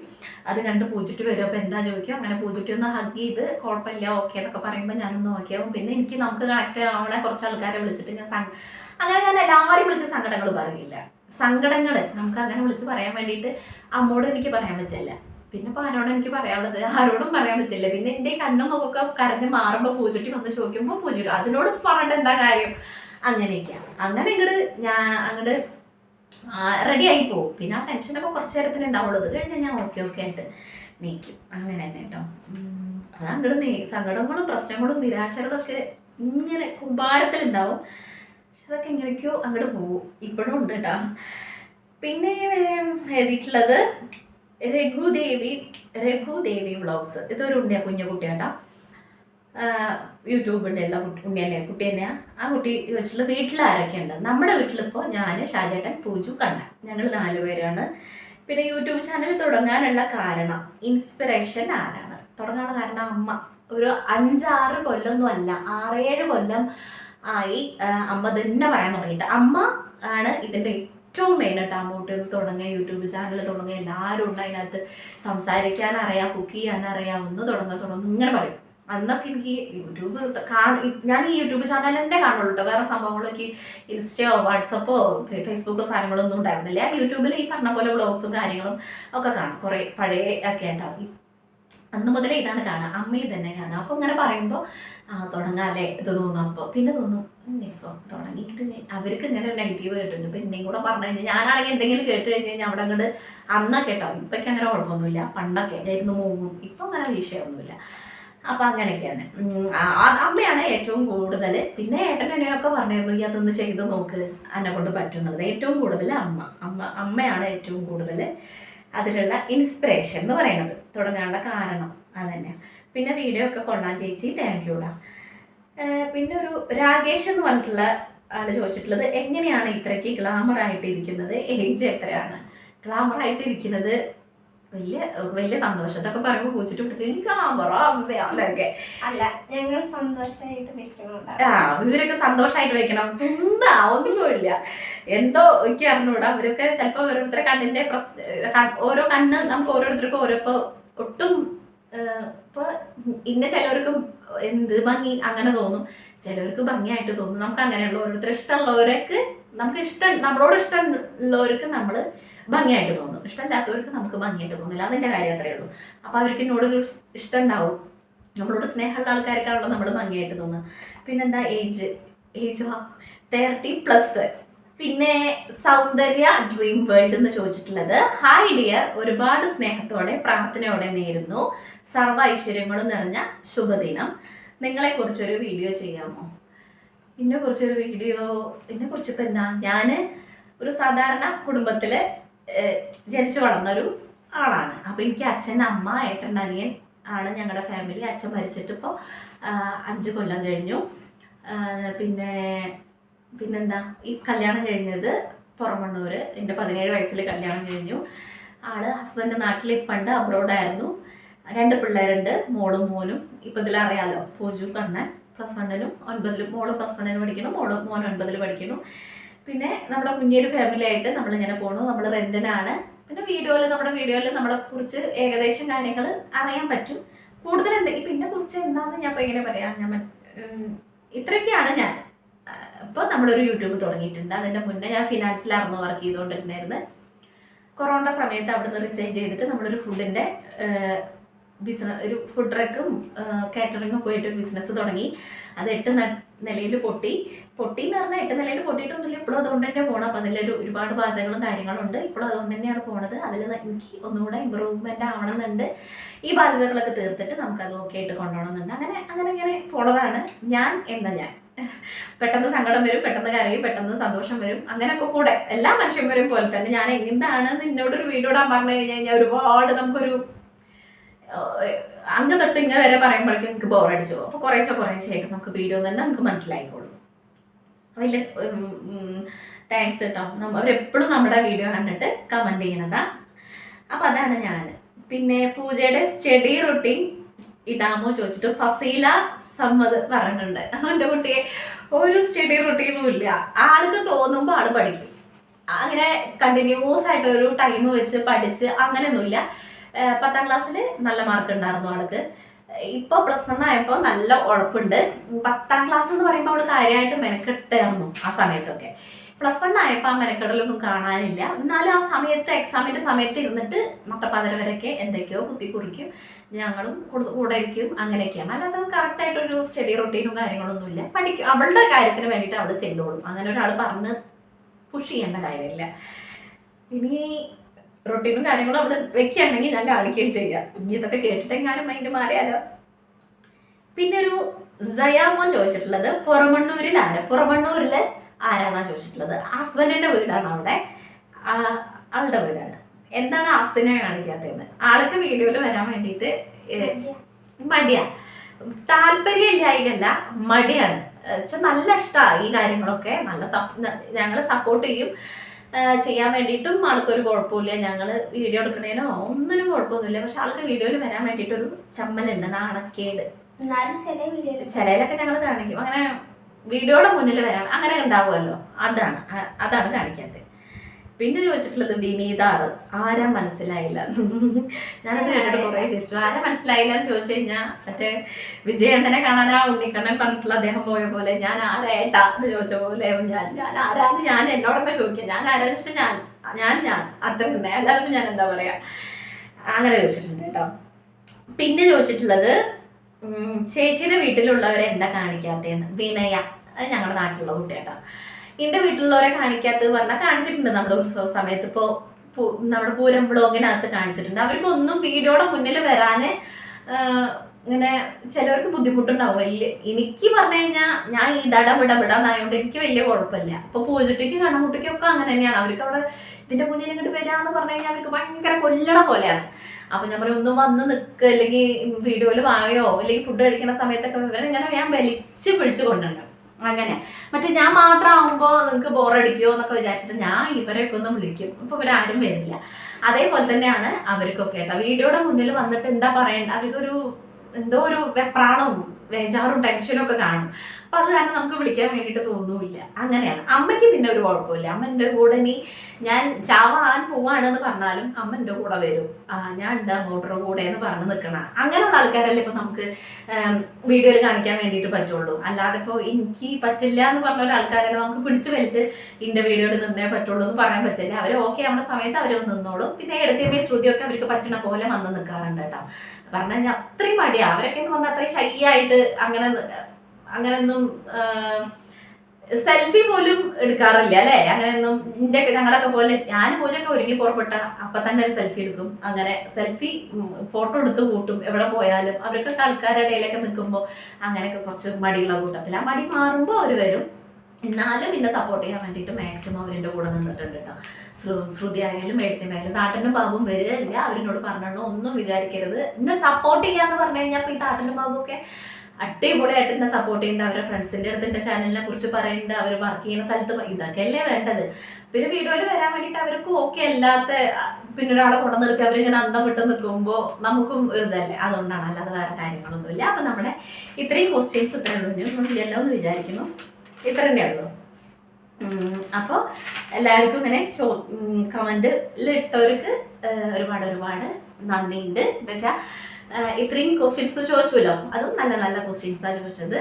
S1: അത് കണ്ട് പൂച്ചുട്ടി വരും. അപ്പോൾ എന്താ ചോദിക്കും? അങ്ങനെ പൂച്ചുട്ടി ഒന്ന് ഹഗ് ചെയ്ത് കുഴപ്പമില്ല ഓക്കെ എന്നൊക്കെ പറയുമ്പോൾ ഞാനൊന്ന് നോക്കിയാവും പിന്നെ എനിക്ക് നമുക്ക് കണക്ട് ആവണ കുറച്ച് ആൾക്കാരെ വിളിച്ചിട്ട് ഞാൻ അങ്ങനെ ഞാൻ എല്ലാവരും വിളിച്ച് സങ്കടങ്ങൾ പറയില്ല. സങ്കടങ്ങൾ നമുക്ക് അങ്ങനെ വിളിച്ച് പറയാൻ വേണ്ടിയിട്ട് അമ്മോട് എനിക്ക് പറയാൻ പറ്റില്ല. പിന്നെ ഇപ്പൊ ആരോടും എനിക്ക് പറയാനുള്ളത്? ആരോടും പറയാൻ പറ്റില്ല. പിന്നെ എന്റെ കണ്ണും മുഖമൊക്കെ കരഞ്ഞ് മാറുമ്പോൾ പൂച്ചട്ടി വന്ന് ചോദിക്കുമ്പോൾ പൂജിട്ടു അതിനോട് പറഞ്ഞിട്ട് എന്താ കാര്യം? അങ്ങനെയൊക്കെയാണ് അങ്ങനെ ഇങ്ങോട്ട് ഞാൻ അങ്ങോട്ട് റെഡി ആയി പോകും പിന്നെ ആ ടെൻഷനൊക്കെ കുറച്ച് നേരത്തിന് ഉണ്ടാവുള്ളൂ. അത് കഴിഞ്ഞാൽ ഞാൻ ഓക്കെ ഓക്കെ ആയിട്ട് നീക്കും. അങ്ങനെ തന്നെ കേട്ടോ അത് അങ്ങോട്ട് നീ സങ്കടങ്ങളും പ്രശ്നങ്ങളും നിരാശകളൊക്കെ ഇങ്ങനെ കുമ്പാരത്തിലുണ്ടാവും. പക്ഷെ അതൊക്കെ എങ്ങനെയൊക്കെയോ അങ്ങോട്ട് പോകും ഇപ്പോഴും ഉണ്ട് കേട്ടോ പിന്നെ എഴുതിയിട്ടുള്ളത് രഘുദേവി രഘുദേവി വ്ളോഗ്സ്. ഇതൊരു ഉണ്ണിയ കുഞ്ഞു കുട്ടിയാട്ടോ. യൂട്യൂബിലുള്ള എല്ലാ കുട്ടി ഉണ്ണി തന്നെ കുട്ടി തന്നെയാ. ആ കുട്ടി വെച്ചിട്ടുള്ള വീട്ടിൽ ആരൊക്കെയുണ്ട് നമ്മുടെ വീട്ടിലിപ്പോൾ ഞാൻ ഷാജേട്ടൻ പൂജു കണ്ണൻ. ഞങ്ങൾ നാല് പേരാണ്. പിന്നെ യൂട്യൂബ് ചാനൽ തുടങ്ങാനുള്ള കാരണം ഇൻസ്പിറേഷൻ ആരാണ്? തുടങ്ങാനുള്ള കാരണം അമ്മ. ഒരു അഞ്ചാറ് കൊല്ലമൊന്നും അല്ല ആറേഴ് കൊല്ലം ആയി അമ്മ തന്നെ പറയാൻ തുടങ്ങിയിട്ട്. അമ്മ ആണ് ഇതിന്റെ ഏറ്റവും മെയിൻ ആയിട്ട് അമ്മൂട്ട് തുടങ്ങിയ യൂട്യൂബ് ചാനൽ തുടങ്ങിയ എല്ലാവരും ഉണ്ട്. അതിനകത്ത് സംസാരിക്കാൻ അറിയാം കുക്ക് ചെയ്യാൻ അറിയാം ഒന്ന് തുടങ്ങുക തുടങ്ങും ഇങ്ങനെ പറയും. അന്നൊക്കെ എനിക്ക് യൂട്യൂബ് ഞാൻ ഈ യൂട്യൂബ് ചാനൽ തന്നെ കാണുള്ളൂ വേറെ സംഭവങ്ങളൊക്കെ ഇൻസ്റ്റയോ വാട്സപ്പോ ഫേസ്ബുക്കോ സാധനങ്ങളൊന്നും ഉണ്ടായിരുന്നില്ല. യൂട്യൂബിൽ ഈ പറഞ്ഞ പോലെ വ്ളോഗ്സും കാര്യങ്ങളും ഒക്കെ കാണും. കുറേ പഴയ ഒക്കെ ഉണ്ടാവും. അന്ന് മുതലേ ഇതാണ് കാണുക. അമ്മയും തന്നെ കാണുക. അപ്പോൾ ഇങ്ങനെ പറയുമ്പോൾ ആ തുടങ്ങാല്ലേ ഇത് തോന്നും. അപ്പോൾ പിന്നെ തോന്നും. അവർക്ക് ഇങ്ങനെ ഒരു നെഗറ്റീവ് കേട്ടിട്ടുണ്ട്. ഇപ്പം എന്നെയും കൂടെ പറഞ്ഞു കഴിഞ്ഞാൽ ഞാനാണെങ്കിൽ എന്തെങ്കിലും കേട്ട് കഴിഞ്ഞ് കഴിഞ്ഞാൽ അവിടെ അങ്ങോട്ട് അന്നാ കേട്ടോ. ഇപ്പൊക്കെ അങ്ങനെ കുഴപ്പമൊന്നുമില്ല. പണ്ടൊക്കെ ആയിരുന്നു മൂങ്ങും. ഇപ്പം അങ്ങനെ വിഷയമൊന്നുമില്ല. അപ്പം അങ്ങനെയൊക്കെയാണ്. അമ്മയാണ് ഏറ്റവും കൂടുതൽ. പിന്നെ ഏട്ടൻ എന്നൊക്കെ പറഞ്ഞിരുന്നു ഈ അതൊന്ന് ചെയ്ത് നോക്ക്. എന്നെ കൊണ്ട് പറ്റുന്നത്. ഏറ്റവും കൂടുതൽ അമ്മ. അമ്മ അമ്മയാണ് ഏറ്റവും കൂടുതൽ അതിലുള്ള ഇൻസ്പിറേഷൻ എന്ന് പറയുന്നത്. തുടങ്ങാനുള്ള കാരണം അതന്നെ. പിന്നെ വീഡിയോ ഒക്കെ കൊള്ളാൻ ചേച്ചി. താങ്ക് യൂടാ പിന്നെ ഒരു രാകേഷ് എന്ന് പറഞ്ഞിട്ടുള്ള ആൾ ചോദിച്ചിട്ടുള്ളത് എങ്ങനെയാണ് ഇത്രയ്ക്ക് ഗ്ലാമർ ആയിട്ടിരിക്കുന്നത്? ഏജ് എത്രയാണ്? ഗ്ലാമർ ആയിട്ടിരിക്കുന്നത് വലിയ വലിയ സന്തോഷം ഇതൊക്കെ പറയുമ്പോൾ പൂച്ചിട്ട് പിടിച്ച് ഗ്ലാമറോ
S2: അല്ല ഞങ്ങൾ സന്തോഷമായിട്ട്
S1: ആ ഇവരൊക്കെ സന്തോഷമായിട്ട് വെക്കണം. എന്താ ഒന്നുമില്ല എന്തോ ഒക്കെ അറിഞ്ഞൂടാ. അവരൊക്കെ ചിലപ്പോൾ ഓരോരുത്തരുടെ കണ്ണിന്റെ ഓരോ കണ്ണ് നമുക്ക് ഓരോരുത്തർക്കും ഓരോ ഇപ്പൊ ഒട്ടും ഇപ്പൊ ഇന്ന ചിലവർക്ക് എന്ത് ഭംഗി? അങ്ങനെ തോന്നും. ചിലവർക്ക് ഭംഗിയായിട്ട് തോന്നും. നമുക്ക് അങ്ങനെയുള്ള ഓരോരുത്തർ ഇഷ്ടമുള്ളവർക്ക് നമുക്ക് ഇഷ്ടം നമ്മളോട് ഇഷ്ടമുള്ളവർക്ക് നമ്മൾ ഭംഗിയായിട്ട് തോന്നും. ഇഷ്ടമില്ലാത്തവർക്ക് നമുക്ക് ഭംഗിയായിട്ട് തോന്നില്ല. അതിന്റെ കാര്യം അത്രയേ ഉള്ളൂ. അപ്പോൾ അവർക്ക് എന്നോടൊരു ഇഷ്ടം ഉണ്ടാവും. നമ്മളോട് സ്നേഹമുള്ള ആൾക്കാർക്കാണല്ലോ നമ്മൾ ഭംഗിയായിട്ട് തോന്നുക. പിന്നെന്താ ഏജ് ഏജ് തേർട്ടി പ്ലസ് പിന്നെ സൗന്ദര്യ ഡ്രീം വേൾഡ് എന്ന് ചോദിച്ചിട്ടുള്ളത്. ഹായ് ഡിയർ ഒരുപാട് സ്നേഹത്തോടെ പ്രാർത്ഥനയോടെ നേരുന്നു. സർവ ഐശ്വര്യങ്ങളും നിറഞ്ഞ ശുഭദിനം. നിങ്ങളെ കുറിച്ചൊരു വീഡിയോ ചെയ്യാമോ? എന്നെ കുറിച്ചൊരു വീഡിയോ എന്നെ കുറിച്ച് ഇപ്പം എന്താ? ഞാൻ ഒരു സാധാരണ കുടുംബത്തിൽ ജനിച്ചു വളർന്നൊരു ആളാണ്. അപ്പോൾ എനിക്ക് അച്ഛൻ അമ്മ ഏട്ടൻ അനിയൻ ആണ് ഞങ്ങളുടെ ഫാമിലി അച്ഛൻ മരിച്ചിട്ട് ഇപ്പോൾ അഞ്ച് കൊല്ലം കഴിഞ്ഞു. പിന്നെ പിന്നെന്താ? ഈ കല്യാണം കഴിഞ്ഞത് പുറമണ്ണൂര്. എന്റെ പതിനേഴ് വയസ്സിൽ കല്യാണം കഴിഞ്ഞു. ആൾ ഹസ്ബൻഡ് നാട്ടിൽ പണ്ട് അബ്രോഡായിരുന്നു രണ്ട് പിള്ളേരുണ്ട് മോളും മോനും. ഇപ്പം ഇതിലറിയാലോ പൂജു കണ്ണൻ പ്ലസ് വണ്ണിലും ഒൻപതിലും മോൾ പ്ലസ് വണ്ണിന് പഠിക്കണം മോൾ മോൻ ഒൻപതിൽ പഠിക്കുന്നു. പിന്നെ നമ്മുടെ കുഞ്ഞൊരു ഫാമിലി ആയിട്ട് നമ്മൾ നമ്മളിങ്ങനെ പോണു. നമ്മൾ റെന്റിനാണ് പിന്നെ വീഡിയോയിൽ നമ്മുടെ വീഡിയോയിൽ നമ്മളെ കുറിച്ച് ഏകദേശം കാര്യങ്ങൾ അറിയാൻ പറ്റും. കൂടുതൽ പിന്നെ കുറിച്ച് എന്താണെന്ന് ഞാൻ ഇപ്പോൾ ഇങ്ങനെ പറയാം. ഞാൻ ഇത്രയൊക്കെയാണ് ഞാൻ. ഇപ്പോൾ നമ്മളൊരു യൂട്യൂബ് തുടങ്ങിയിട്ടുണ്ട്. അതിന്റെ മുന്നേ ഞാൻ ഫിനാൻസിലായിരുന്നു വർക്ക് ചെയ്തുകൊണ്ടിരുന്നായിരുന്നു കൊറോണ സമയത്ത് അവിടുന്ന് റിസൈൻ ചെയ്തിട്ട് നമ്മളൊരു ഫുഡിന്റെ ബിസിനസ് ഒരു ഫുഡ് ട്രക്കും കാറ്ററിങ്ങും പോയിട്ട് ഒരു ബിസിനസ് തുടങ്ങി. അത് എട്ട് നിലയിൽ പൊട്ടി. പൊട്ടി എന്ന് പറഞ്ഞാൽ എട്ട് നിലയിൽ പൊട്ടിയിട്ടൊന്നുമില്ല. ഇപ്പോഴും അതുകൊണ്ട് തന്നെ പോകണം അപ്പോൾ അതിലൊരു ഒരുപാട് ബാധകളും കാര്യങ്ങളും ഉണ്ട് ഇപ്പോഴും അതുകൊണ്ട് തന്നെയാണ് പോണത്. അതിൽ എനിക്ക് ഒന്നുകൂടെ ഇമ്പ്രൂവ്മെന്റ് ആവണമെന്നുണ്ട് ഈ ബാധ്യതകളൊക്കെ തീർത്തിട്ട് നമുക്കത് ഓക്കെ ആയിട്ട് കൊണ്ടുപോകണമെന്നുണ്ട് അങ്ങനെ അങ്ങനെ ഇങ്ങനെ പോണതാണ് ഞാൻ എന്ന ഞാൻ. പെട്ടെന്ന് സങ്കടം വരും പെട്ടെന്ന് കരയും പെട്ടെന്ന് സന്തോഷം വരും. അങ്ങനെയൊക്കെ കൂടെ എല്ലാ മനുഷ്യന്മാരും പോലെ തന്നെ. ഞാൻ എന്താണ് നിന്നോടൊരു വീഡിയോ ഇടാൻ പറഞ്ഞു കഴിഞ്ഞു കഴിഞ്ഞാൽ ഒരുപാട് നമുക്കൊരു അങ്ങ് തൊട്ട് ഇങ്ങനെ വരെ പറയുമ്പോഴേക്കും എനിക്ക് ബോറടിച്ചു അപ്പോൾ കുറേശ്ശെ കുറേശ്ശെ ആയിട്ട് നമുക്ക് വീഡിയോ തന്നെ നമുക്ക് മനസ്സിലായിക്കോളും. വലിയ താങ്ക്സ് കേട്ടോ അവരെപ്പോഴും നമ്മുടെ വീഡിയോ കണ്ടിട്ട് കമന്റ് ചെയ്യണതാ അപ്പം അതാണ് ഞാൻ. പിന്നെ പൂജയുടെ സ്റ്റഡി റൊട്ടീൻ ഇടാമോ ചോദിച്ചിട്ട് ഫസീല സമ്മത് പറഞ്ഞിട്ടുണ്ട്. അവന്റെ കുട്ടിയെ ഒരു സ്റ്റഡി റൊട്ടീനും ഇല്ല. ആൾക്ക് തോന്നുമ്പോൾ ആൾ പഠിക്കും. അങ്ങനെ കണ്ടിന്യൂസ് ആയിട്ട് ഒരു ടൈം വെച്ച് പഠിച്ച് അങ്ങനെയൊന്നുമില്ല. പത്താം ക്ലാസ്സിൽ നല്ല മാർക്ക് ഉണ്ടായിരുന്നു ആൾക്ക്. ഇപ്പോൾ പ്ലസ് വൺ ആയപ്പോൾ നല്ല ഉഴപ്പുണ്ട്. പത്താം ക്ലാസ് എന്ന് പറയുമ്പോൾ അവൾ കാര്യമായിട്ട് മെനക്കെട്ടായിരുന്നു ആ സമയത്തൊക്കെ. പ്ലസ് വൺ ആയപ്പോൾ ആ മെനക്കെടലൊന്നും കാണാനില്ല. എന്നാലും ആ സമയത്ത് എക്സാമിന്റെ സമയത്ത് ഇരുന്നിട്ട് നട്ടപ്പാതിര വരെയൊക്കെ എന്തൊക്കെയോ കുത്തി കുറിക്കും. ഞങ്ങളും കൂടെ- കൂടെ ഇരിക്കും. അങ്ങനെയൊക്കെയാണ്. അല്ലാതെ കറക്റ്റായിട്ടൊരു സ്റ്റഡി റൊട്ടീനും കാര്യങ്ങളൊന്നുമില്ല പഠിക്കും അവളുടെ കാര്യത്തിന് വേണ്ടിയിട്ട് അവൾ ചെയ്തോളും. അങ്ങനെ ഒരാൾ പറഞ്ഞ് പുഷ് ചെയ്യേണ്ട കാര്യമില്ല. ഇനി റൊട്ടീനും കാര്യങ്ങളും അവിടെ വെക്കുകയാണെങ്കിൽ ഞാൻ കാണിക്കുകയും ചെയ്യാം. ഇനി ഇതൊക്കെ കേട്ടിട്ടെങ്ങാനും മൈൻഡ് മാറിയാലോ? പിന്നെ ഒരു ജയാമോൻ ചോദിച്ചിട്ടുള്ളത് പുറമണ്ണൂരിൽ പുറമണ്ണൂരിൽ ആരാന്നാ ചോദിച്ചിട്ടുള്ളത്? ഹസ്ബൻഡിന്റെ വീടാണ് അവിടെ. അവളുടെ വീടാണ്. എന്താണ് അസിനെ കാണിക്കാത്തതെന്ന്? ആൾക്ക് വീഡിയോയിൽ വരാൻ വേണ്ടിയിട്ട് മടിയാ. താല്പര്യമില്ലായികല്ല മടിയാണ്. നല്ല ഇഷ്ടമാണ് ഈ കാര്യങ്ങളൊക്കെ. നല്ല ഞങ്ങൾ സപ്പോർട്ട് ചെയ്യും. ചെയ്യാൻ വേണ്ടിയിട്ടും ആൾക്കൊരു കുഴപ്പമില്ല. ഞങ്ങൾ വീഡിയോ എടുക്കണേനോ ഒന്നിനും കുഴപ്പമൊന്നുമില്ല. പക്ഷെ ആൾക്ക് വീഡിയോയിൽ വരാൻ വേണ്ടിയിട്ടൊരു ചമ്മലുണ്ട്. നാണക്കേട്.
S2: എന്നാലും ചില വീഡിയോ
S1: ചിലയിലൊക്കെ ഞങ്ങൾ കാണിക്കും. അങ്ങനെ വീഡിയോയുടെ മുന്നിൽ വരാം. അങ്ങനെ ഉണ്ടാവുമല്ലോ. അതാണ്. അതാണ് കാണിക്കാത്തത് പിന്നെ ചോദിച്ചിട്ടുള്ളത് വിനീത അറസ്. ആരാ മനസ്സിലായില്ല? (laughs) ഞാനത് കേട്ടിട്ട് കുറേ ചോദിച്ചു. ആരാ മനസ്സിലായില്ല എന്ന് ചോദിച്ചു കഴിഞ്ഞാൽ മറ്റേ വിജയണ്ണനെ കാണാൻ ആ ഉണ്ണിക്കണ്ണൻ പറഞ്ഞിട്ടുള്ള അദ്ദേഹം പോയ പോലെ ഞാൻ ആരായിട്ടാ എന്ന് ചോദിച്ച പോലെ ഞാൻ ഞാൻ ആരാന്ന് ഞാൻ എന്നോടൊക്കെ ചോദിക്കാം. ഞാൻ ആരാ ചോദിച്ചാൽ ഞാൻ ഞാൻ ഞാൻ. അത്ര തന്നെ ഞാൻ എന്താ പറയാ? അങ്ങനെ ചോദിച്ചിട്ടുണ്ട് കേട്ടോ. പിന്നെ ചോദിച്ചിട്ടുള്ളത് ചേച്ചിയുടെ വീട്ടിലുള്ളവരെ എന്താ കാണിക്കാത്തതെന്ന്? വിനയ. അത് ഞങ്ങളുടെ നാട്ടിലുള്ള കുട്ടിയാട്ടോ. എന്റെ വീട്ടിലുള്ളവരെ കാണിക്കാത്തത് പറഞ്ഞാൽ കാണിച്ചിട്ടുണ്ട് നമ്മുടെ ഉത്സവ സമയത്ത്. ഇപ്പോൾ നമ്മുടെ പൂരം ബ്ലോഗിനകത്ത് കാണിച്ചിട്ടുണ്ട്. അവർക്കൊന്നും വീഡിയോയുടെ മുന്നിൽ വരാൻ ഇങ്ങനെ ചിലവർക്ക് ബുദ്ധിമുട്ടുണ്ടാവും. വലിയ എനിക്ക് പറഞ്ഞു കഴിഞ്ഞാൽ ഞാൻ ഈ ദട വിട വിടാന്നായതുകൊണ്ട് എനിക്ക് വലിയ കുഴപ്പമില്ല. അപ്പൊ പൂജട്ടിക്കും കണ്ണമുട്ടിക്കും ഒക്കെ അങ്ങനെ തന്നെയാണ്. അവർക്ക് അവിടെ ഇതിന്റെ മുന്നിൽ ഇങ്ങോട്ട് വരാന്ന് പറഞ്ഞു കഴിഞ്ഞാൽ അവർക്ക് ഭയങ്കര കൊല്ലണ പോലെയാണ്. അപ്പൊ ഞാൻ പറയും ഒന്നും വന്ന് നിൽക്കുക അല്ലെങ്കിൽ വീഡിയോയിൽ വായോ? അല്ലെങ്കിൽ ഫുഡ് കഴിക്കുന്ന സമയത്തൊക്കെ ഇവരിങ്ങനെ ഞാൻ വലിച്ച് പിടിച്ചു കൊണ്ടുണ്ട് അങ്ങനെ. മറ്റേ ഞാൻ മാത്രം ആവുമ്പോൾ നിങ്ങൾക്ക് ബോറടിക്കുമോ എന്നൊക്കെ വിചാരിച്ചിട്ട് ഞാൻ ഇവരെയൊക്കെ ഒന്ന് വിളിക്കും. അപ്പൊ ഇവരാരും വരില്ല. അതേപോലെ തന്നെയാണ് അവർക്കൊക്കെ കേട്ടോ. വീഡിയോയുടെ മുന്നിൽ വന്നിട്ട് എന്താ പറയണ്ട? അവർക്കൊരു എന്തോ ഒരു വെപ്രാണവും വേജാറും ടെൻഷനും ഒക്കെ കാണും. അപ്പൊ അത് കാരണം നമുക്ക് വിളിക്കാൻ വേണ്ടിയിട്ട് തോന്നൂല്ല അങ്ങനെയാണ്. അമ്മയ്ക്ക് പിന്നെ ഒരു കുഴപ്പമില്ല. അമ്മ എന്റെ കൂടെ ഇനി ഞാൻ ചാവാൻ പോവാണെന്ന് പറഞ്ഞാലും അമ്മ കൂടെ വരും. ഞാൻ ഉണ്ട് മോട്ടറുടെ കൂടെ എന്ന് പറഞ്ഞ് നിൽക്കണം അങ്ങനെയുള്ള ആൾക്കാരല്ലേ ഇപ്പൊ നമുക്ക് വീഡിയോയിൽ കാണിക്കാൻ വേണ്ടിയിട്ട് പറ്റുള്ളൂ. അല്ലാതെ ഇപ്പോൾ എനിക്ക് പറ്റില്ല എന്ന് പറഞ്ഞ ഒരാൾക്കാരെ നമുക്ക് പിടിച്ചു വലിച്ച് ഇന്റെ വീഡിയോയിൽ നിന്നേ പറ്റുള്ളൂ എന്ന് പറയാൻ പറ്റില്ല. അവർ ഓക്കെ നമ്മുടെ സമയത്ത് അവർ നിന്നോളും. പിന്നെ എടുത്തിയമ്മയും ശ്രുതിയൊക്കെ അവർക്ക് പറ്റണ പോലെ വന്ന് നിൽക്കാറുണ്ട് കേട്ടോ. പറഞ്ഞു കഴിഞ്ഞാൽ അത്രയും മടിയാ. അവരൊക്കെ എന്ന് അത്രയും ഷൈ ആയിട്ട് അങ്ങനെ അങ്ങനെയൊന്നും സെൽഫി പോലും എടുക്കാറില്ല അല്ലേ? അങ്ങനെയൊന്നും എന്റെ ഞങ്ങളൊക്കെ പോലെ ഞാൻ പൂജയൊക്കെ ഒരുങ്ങി പുറപ്പെട്ട അപ്പം തന്നെ ഒരു സെൽഫി എടുക്കും. അങ്ങനെ സെൽഫി ഫോട്ടോ എടുത്ത് കൂട്ടും. എവിടെ പോയാലും അവരൊക്കെ ആൾക്കാരുടെ ഇടയിലൊക്കെ നിൽക്കുമ്പോൾ അങ്ങനെയൊക്കെ കുറച്ച് മടിയുള്ള കൂട്ടത്തിൽ ആ മടി മാറുമ്പോൾ അവർ വരും. എന്നാലും എന്നെ സപ്പോർട്ട് ചെയ്യാൻ വേണ്ടിയിട്ട് മാക്സിമം അവരെന്റെ കൂടെ നിന്നിട്ടുണ്ട് കേട്ടോ ശ്രു ശ്രുതി ആയാലും എഴുത്തിനായാലും താട്ടനും ബാബും വരികയില്ല. അവരിനോട് പറഞ്ഞു ഒന്നും വിചാരിക്കരുത്. എന്നെ സപ്പോർട്ട് ചെയ്യാന്ന് പറഞ്ഞു കഴിഞ്ഞാൽ ഈ താട്ടനും ബാബുവൊക്കെ അടിപൊളിയായിട്ട് എന്നെ സപ്പോർട്ട് ചെയ്യുന്നുണ്ട് അവരുടെ ഫ്രണ്ട്സിന്റെ അടുത്ത് എന്റെ ചാനലിനെ കുറിച്ച് പറയുന്നുണ്ട് അവർ വർക്ക് ചെയ്യുന്ന സ്ഥലത്ത്. ഇതൊക്കെയല്ലേ വേണ്ടത്? പിന്നെ വീഡിയോയിൽ വരാൻ വേണ്ടിയിട്ട് അവർക്ക് ഓക്കെ അല്ലാത്ത പിന്നെ ഒരാളെ കൊണ്ടു നിർത്തി അവരിങ്ങനെ അന്തം വിട്ട് നിൽക്കുമ്പോൾ നമുക്കും ഇതല്ലേ. അതുകൊണ്ടാണ് അല്ലാതെ വേറെ കാര്യങ്ങളൊന്നുമില്ല. അപ്പൊ നമ്മുടെ ഇത്രയും ക്വസ്റ്റ്യൻസ് ഇത്രേ ഉള്ളൂ. ഞാൻ എല്ലാം എന്ന് വിചാരിക്കുന്നു. ഇത്ര തന്നെ ഉള്ളൂ. അപ്പോൾ എല്ലാവർക്കും ഇങ്ങനെ കമന്റിൽ ഇട്ടവർക്ക് ഒരുപാട് ഒരുപാട് നന്ദിയുണ്ട്. എന്താ വെച്ചാൽ ഇത്രയും ക്വസ്റ്റ്യൻസ് ചോദിച്ചുവല്ലോ. അതും നല്ല നല്ല ക്വസ്റ്റ്യൻസാണ് ചോദിച്ചത്.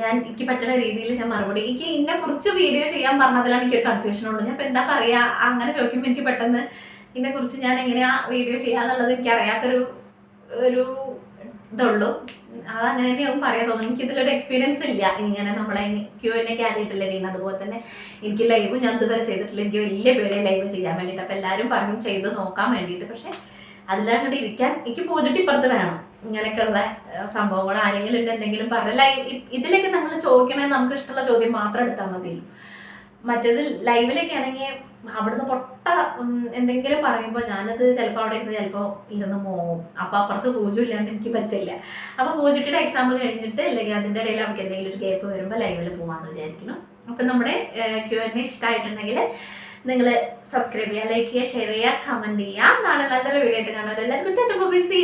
S1: ഞാൻ എനിക്ക് പറ്റുന്ന രീതിയിൽ ഞാൻ മറുപടി എനിക്ക് ഇന്നെ കുറിച്ച് വീഡിയോ ചെയ്യാൻ പറഞ്ഞതിലാണ് എനിക്കൊരു കൺഫ്യൂഷൻ ഉള്ളൂ ഞാൻ ഇപ്പം എന്താ പറയാ? അങ്ങനെ ചോദിക്കുമ്പോൾ എനിക്ക് പെട്ടെന്ന് ഇതിനെ കുറിച്ച് ഞാൻ എങ്ങനെയാ വീഡിയോ ചെയ്യാന്നുള്ളത് എനിക്ക് അറിയാത്തൊരു ഒരു ഇതുള്ളൂ. അതങ്ങനെ തന്നെയാവും പറയാൻ തോന്നുന്നു എനിക്ക് ഇതിലൊരു എക്സ്പീരിയൻസ് ഇല്ല. ഇങ്ങനെ നമ്മളെ ക്യൂ എന്നെ ആദ്യമായിട്ടല്ലേ ചെയ്യുന്നത്. അതുപോലെ തന്നെ എനിക്ക് ലൈവ് ഞാൻ ഇതുവരെ ചെയ്തിട്ടില്ല. എനിക്ക് വലിയ പേടിയ ലൈവ് ചെയ്യാൻ വേണ്ടിയിട്ട്. അപ്പം എല്ലാവരും പറഞ്ഞു ചെയ്ത് നോക്കാൻ വേണ്ടിയിട്ട്. പക്ഷെ അതിലങ്ങോട്ട് ഇരിക്കാൻ എനിക്ക് പോയിട്ട് ഇപ്പുറത്ത് വേണം. ഇങ്ങനെയൊക്കെയുള്ള സംഭവങ്ങൾ ആരെങ്കിലും ഉണ്ട് എന്തെങ്കിലും പറഞ്ഞ ലൈവ് ഇതിലൊക്കെ നമ്മൾ ചോദിക്കണമെങ്കിൽ നമുക്ക് ഇഷ്ടമുള്ള ചോദ്യം മാത്രം എടുത്താൽ മതി. മറ്റേത് ലൈവിലൊക്കെ ആണെങ്കിൽ അവിടുന്ന് പൊട്ട എന്തെങ്കിലും പറയുമ്പോൾ ഞാനത് ചിലപ്പോൾ അവിടെ ഇരുന്ന് ചിലപ്പോൾ ഇരുന്ന് പോകും അപ്പോൾ അപ്പുറത്ത് പൂജ ഇല്ലാണ്ട് എനിക്ക് പറ്റില്ല. അപ്പോൾ പൂജയുടെ എക്സാം കഴിഞ്ഞിട്ട് അല്ലെങ്കിൽ അതിന്റെ ഇടയിൽ അവർക്ക് എന്തെങ്കിലും ഒരു ഗ്യാപ്പ് വരുമ്പോൾ ലൈവിൽ പോകാമെന്ന് വിചാരിക്കുന്നു. അപ്പം നമ്മുടെ ക്യു എൻ ഇഷ്ടമായിട്ടുണ്ടെങ്കിൽ നിങ്ങൾ സബ്സ്ക്രൈബ് ചെയ്യുക ലൈക്ക് ചെയ്യുക ഷെയർ ചെയ്യുക കമന്റ് ചെയ്യുക. നാളെ നല്ലൊരു വീഡിയോ ആയിട്ട് കാണാം. എല്ലാവർക്കും ബൈ സി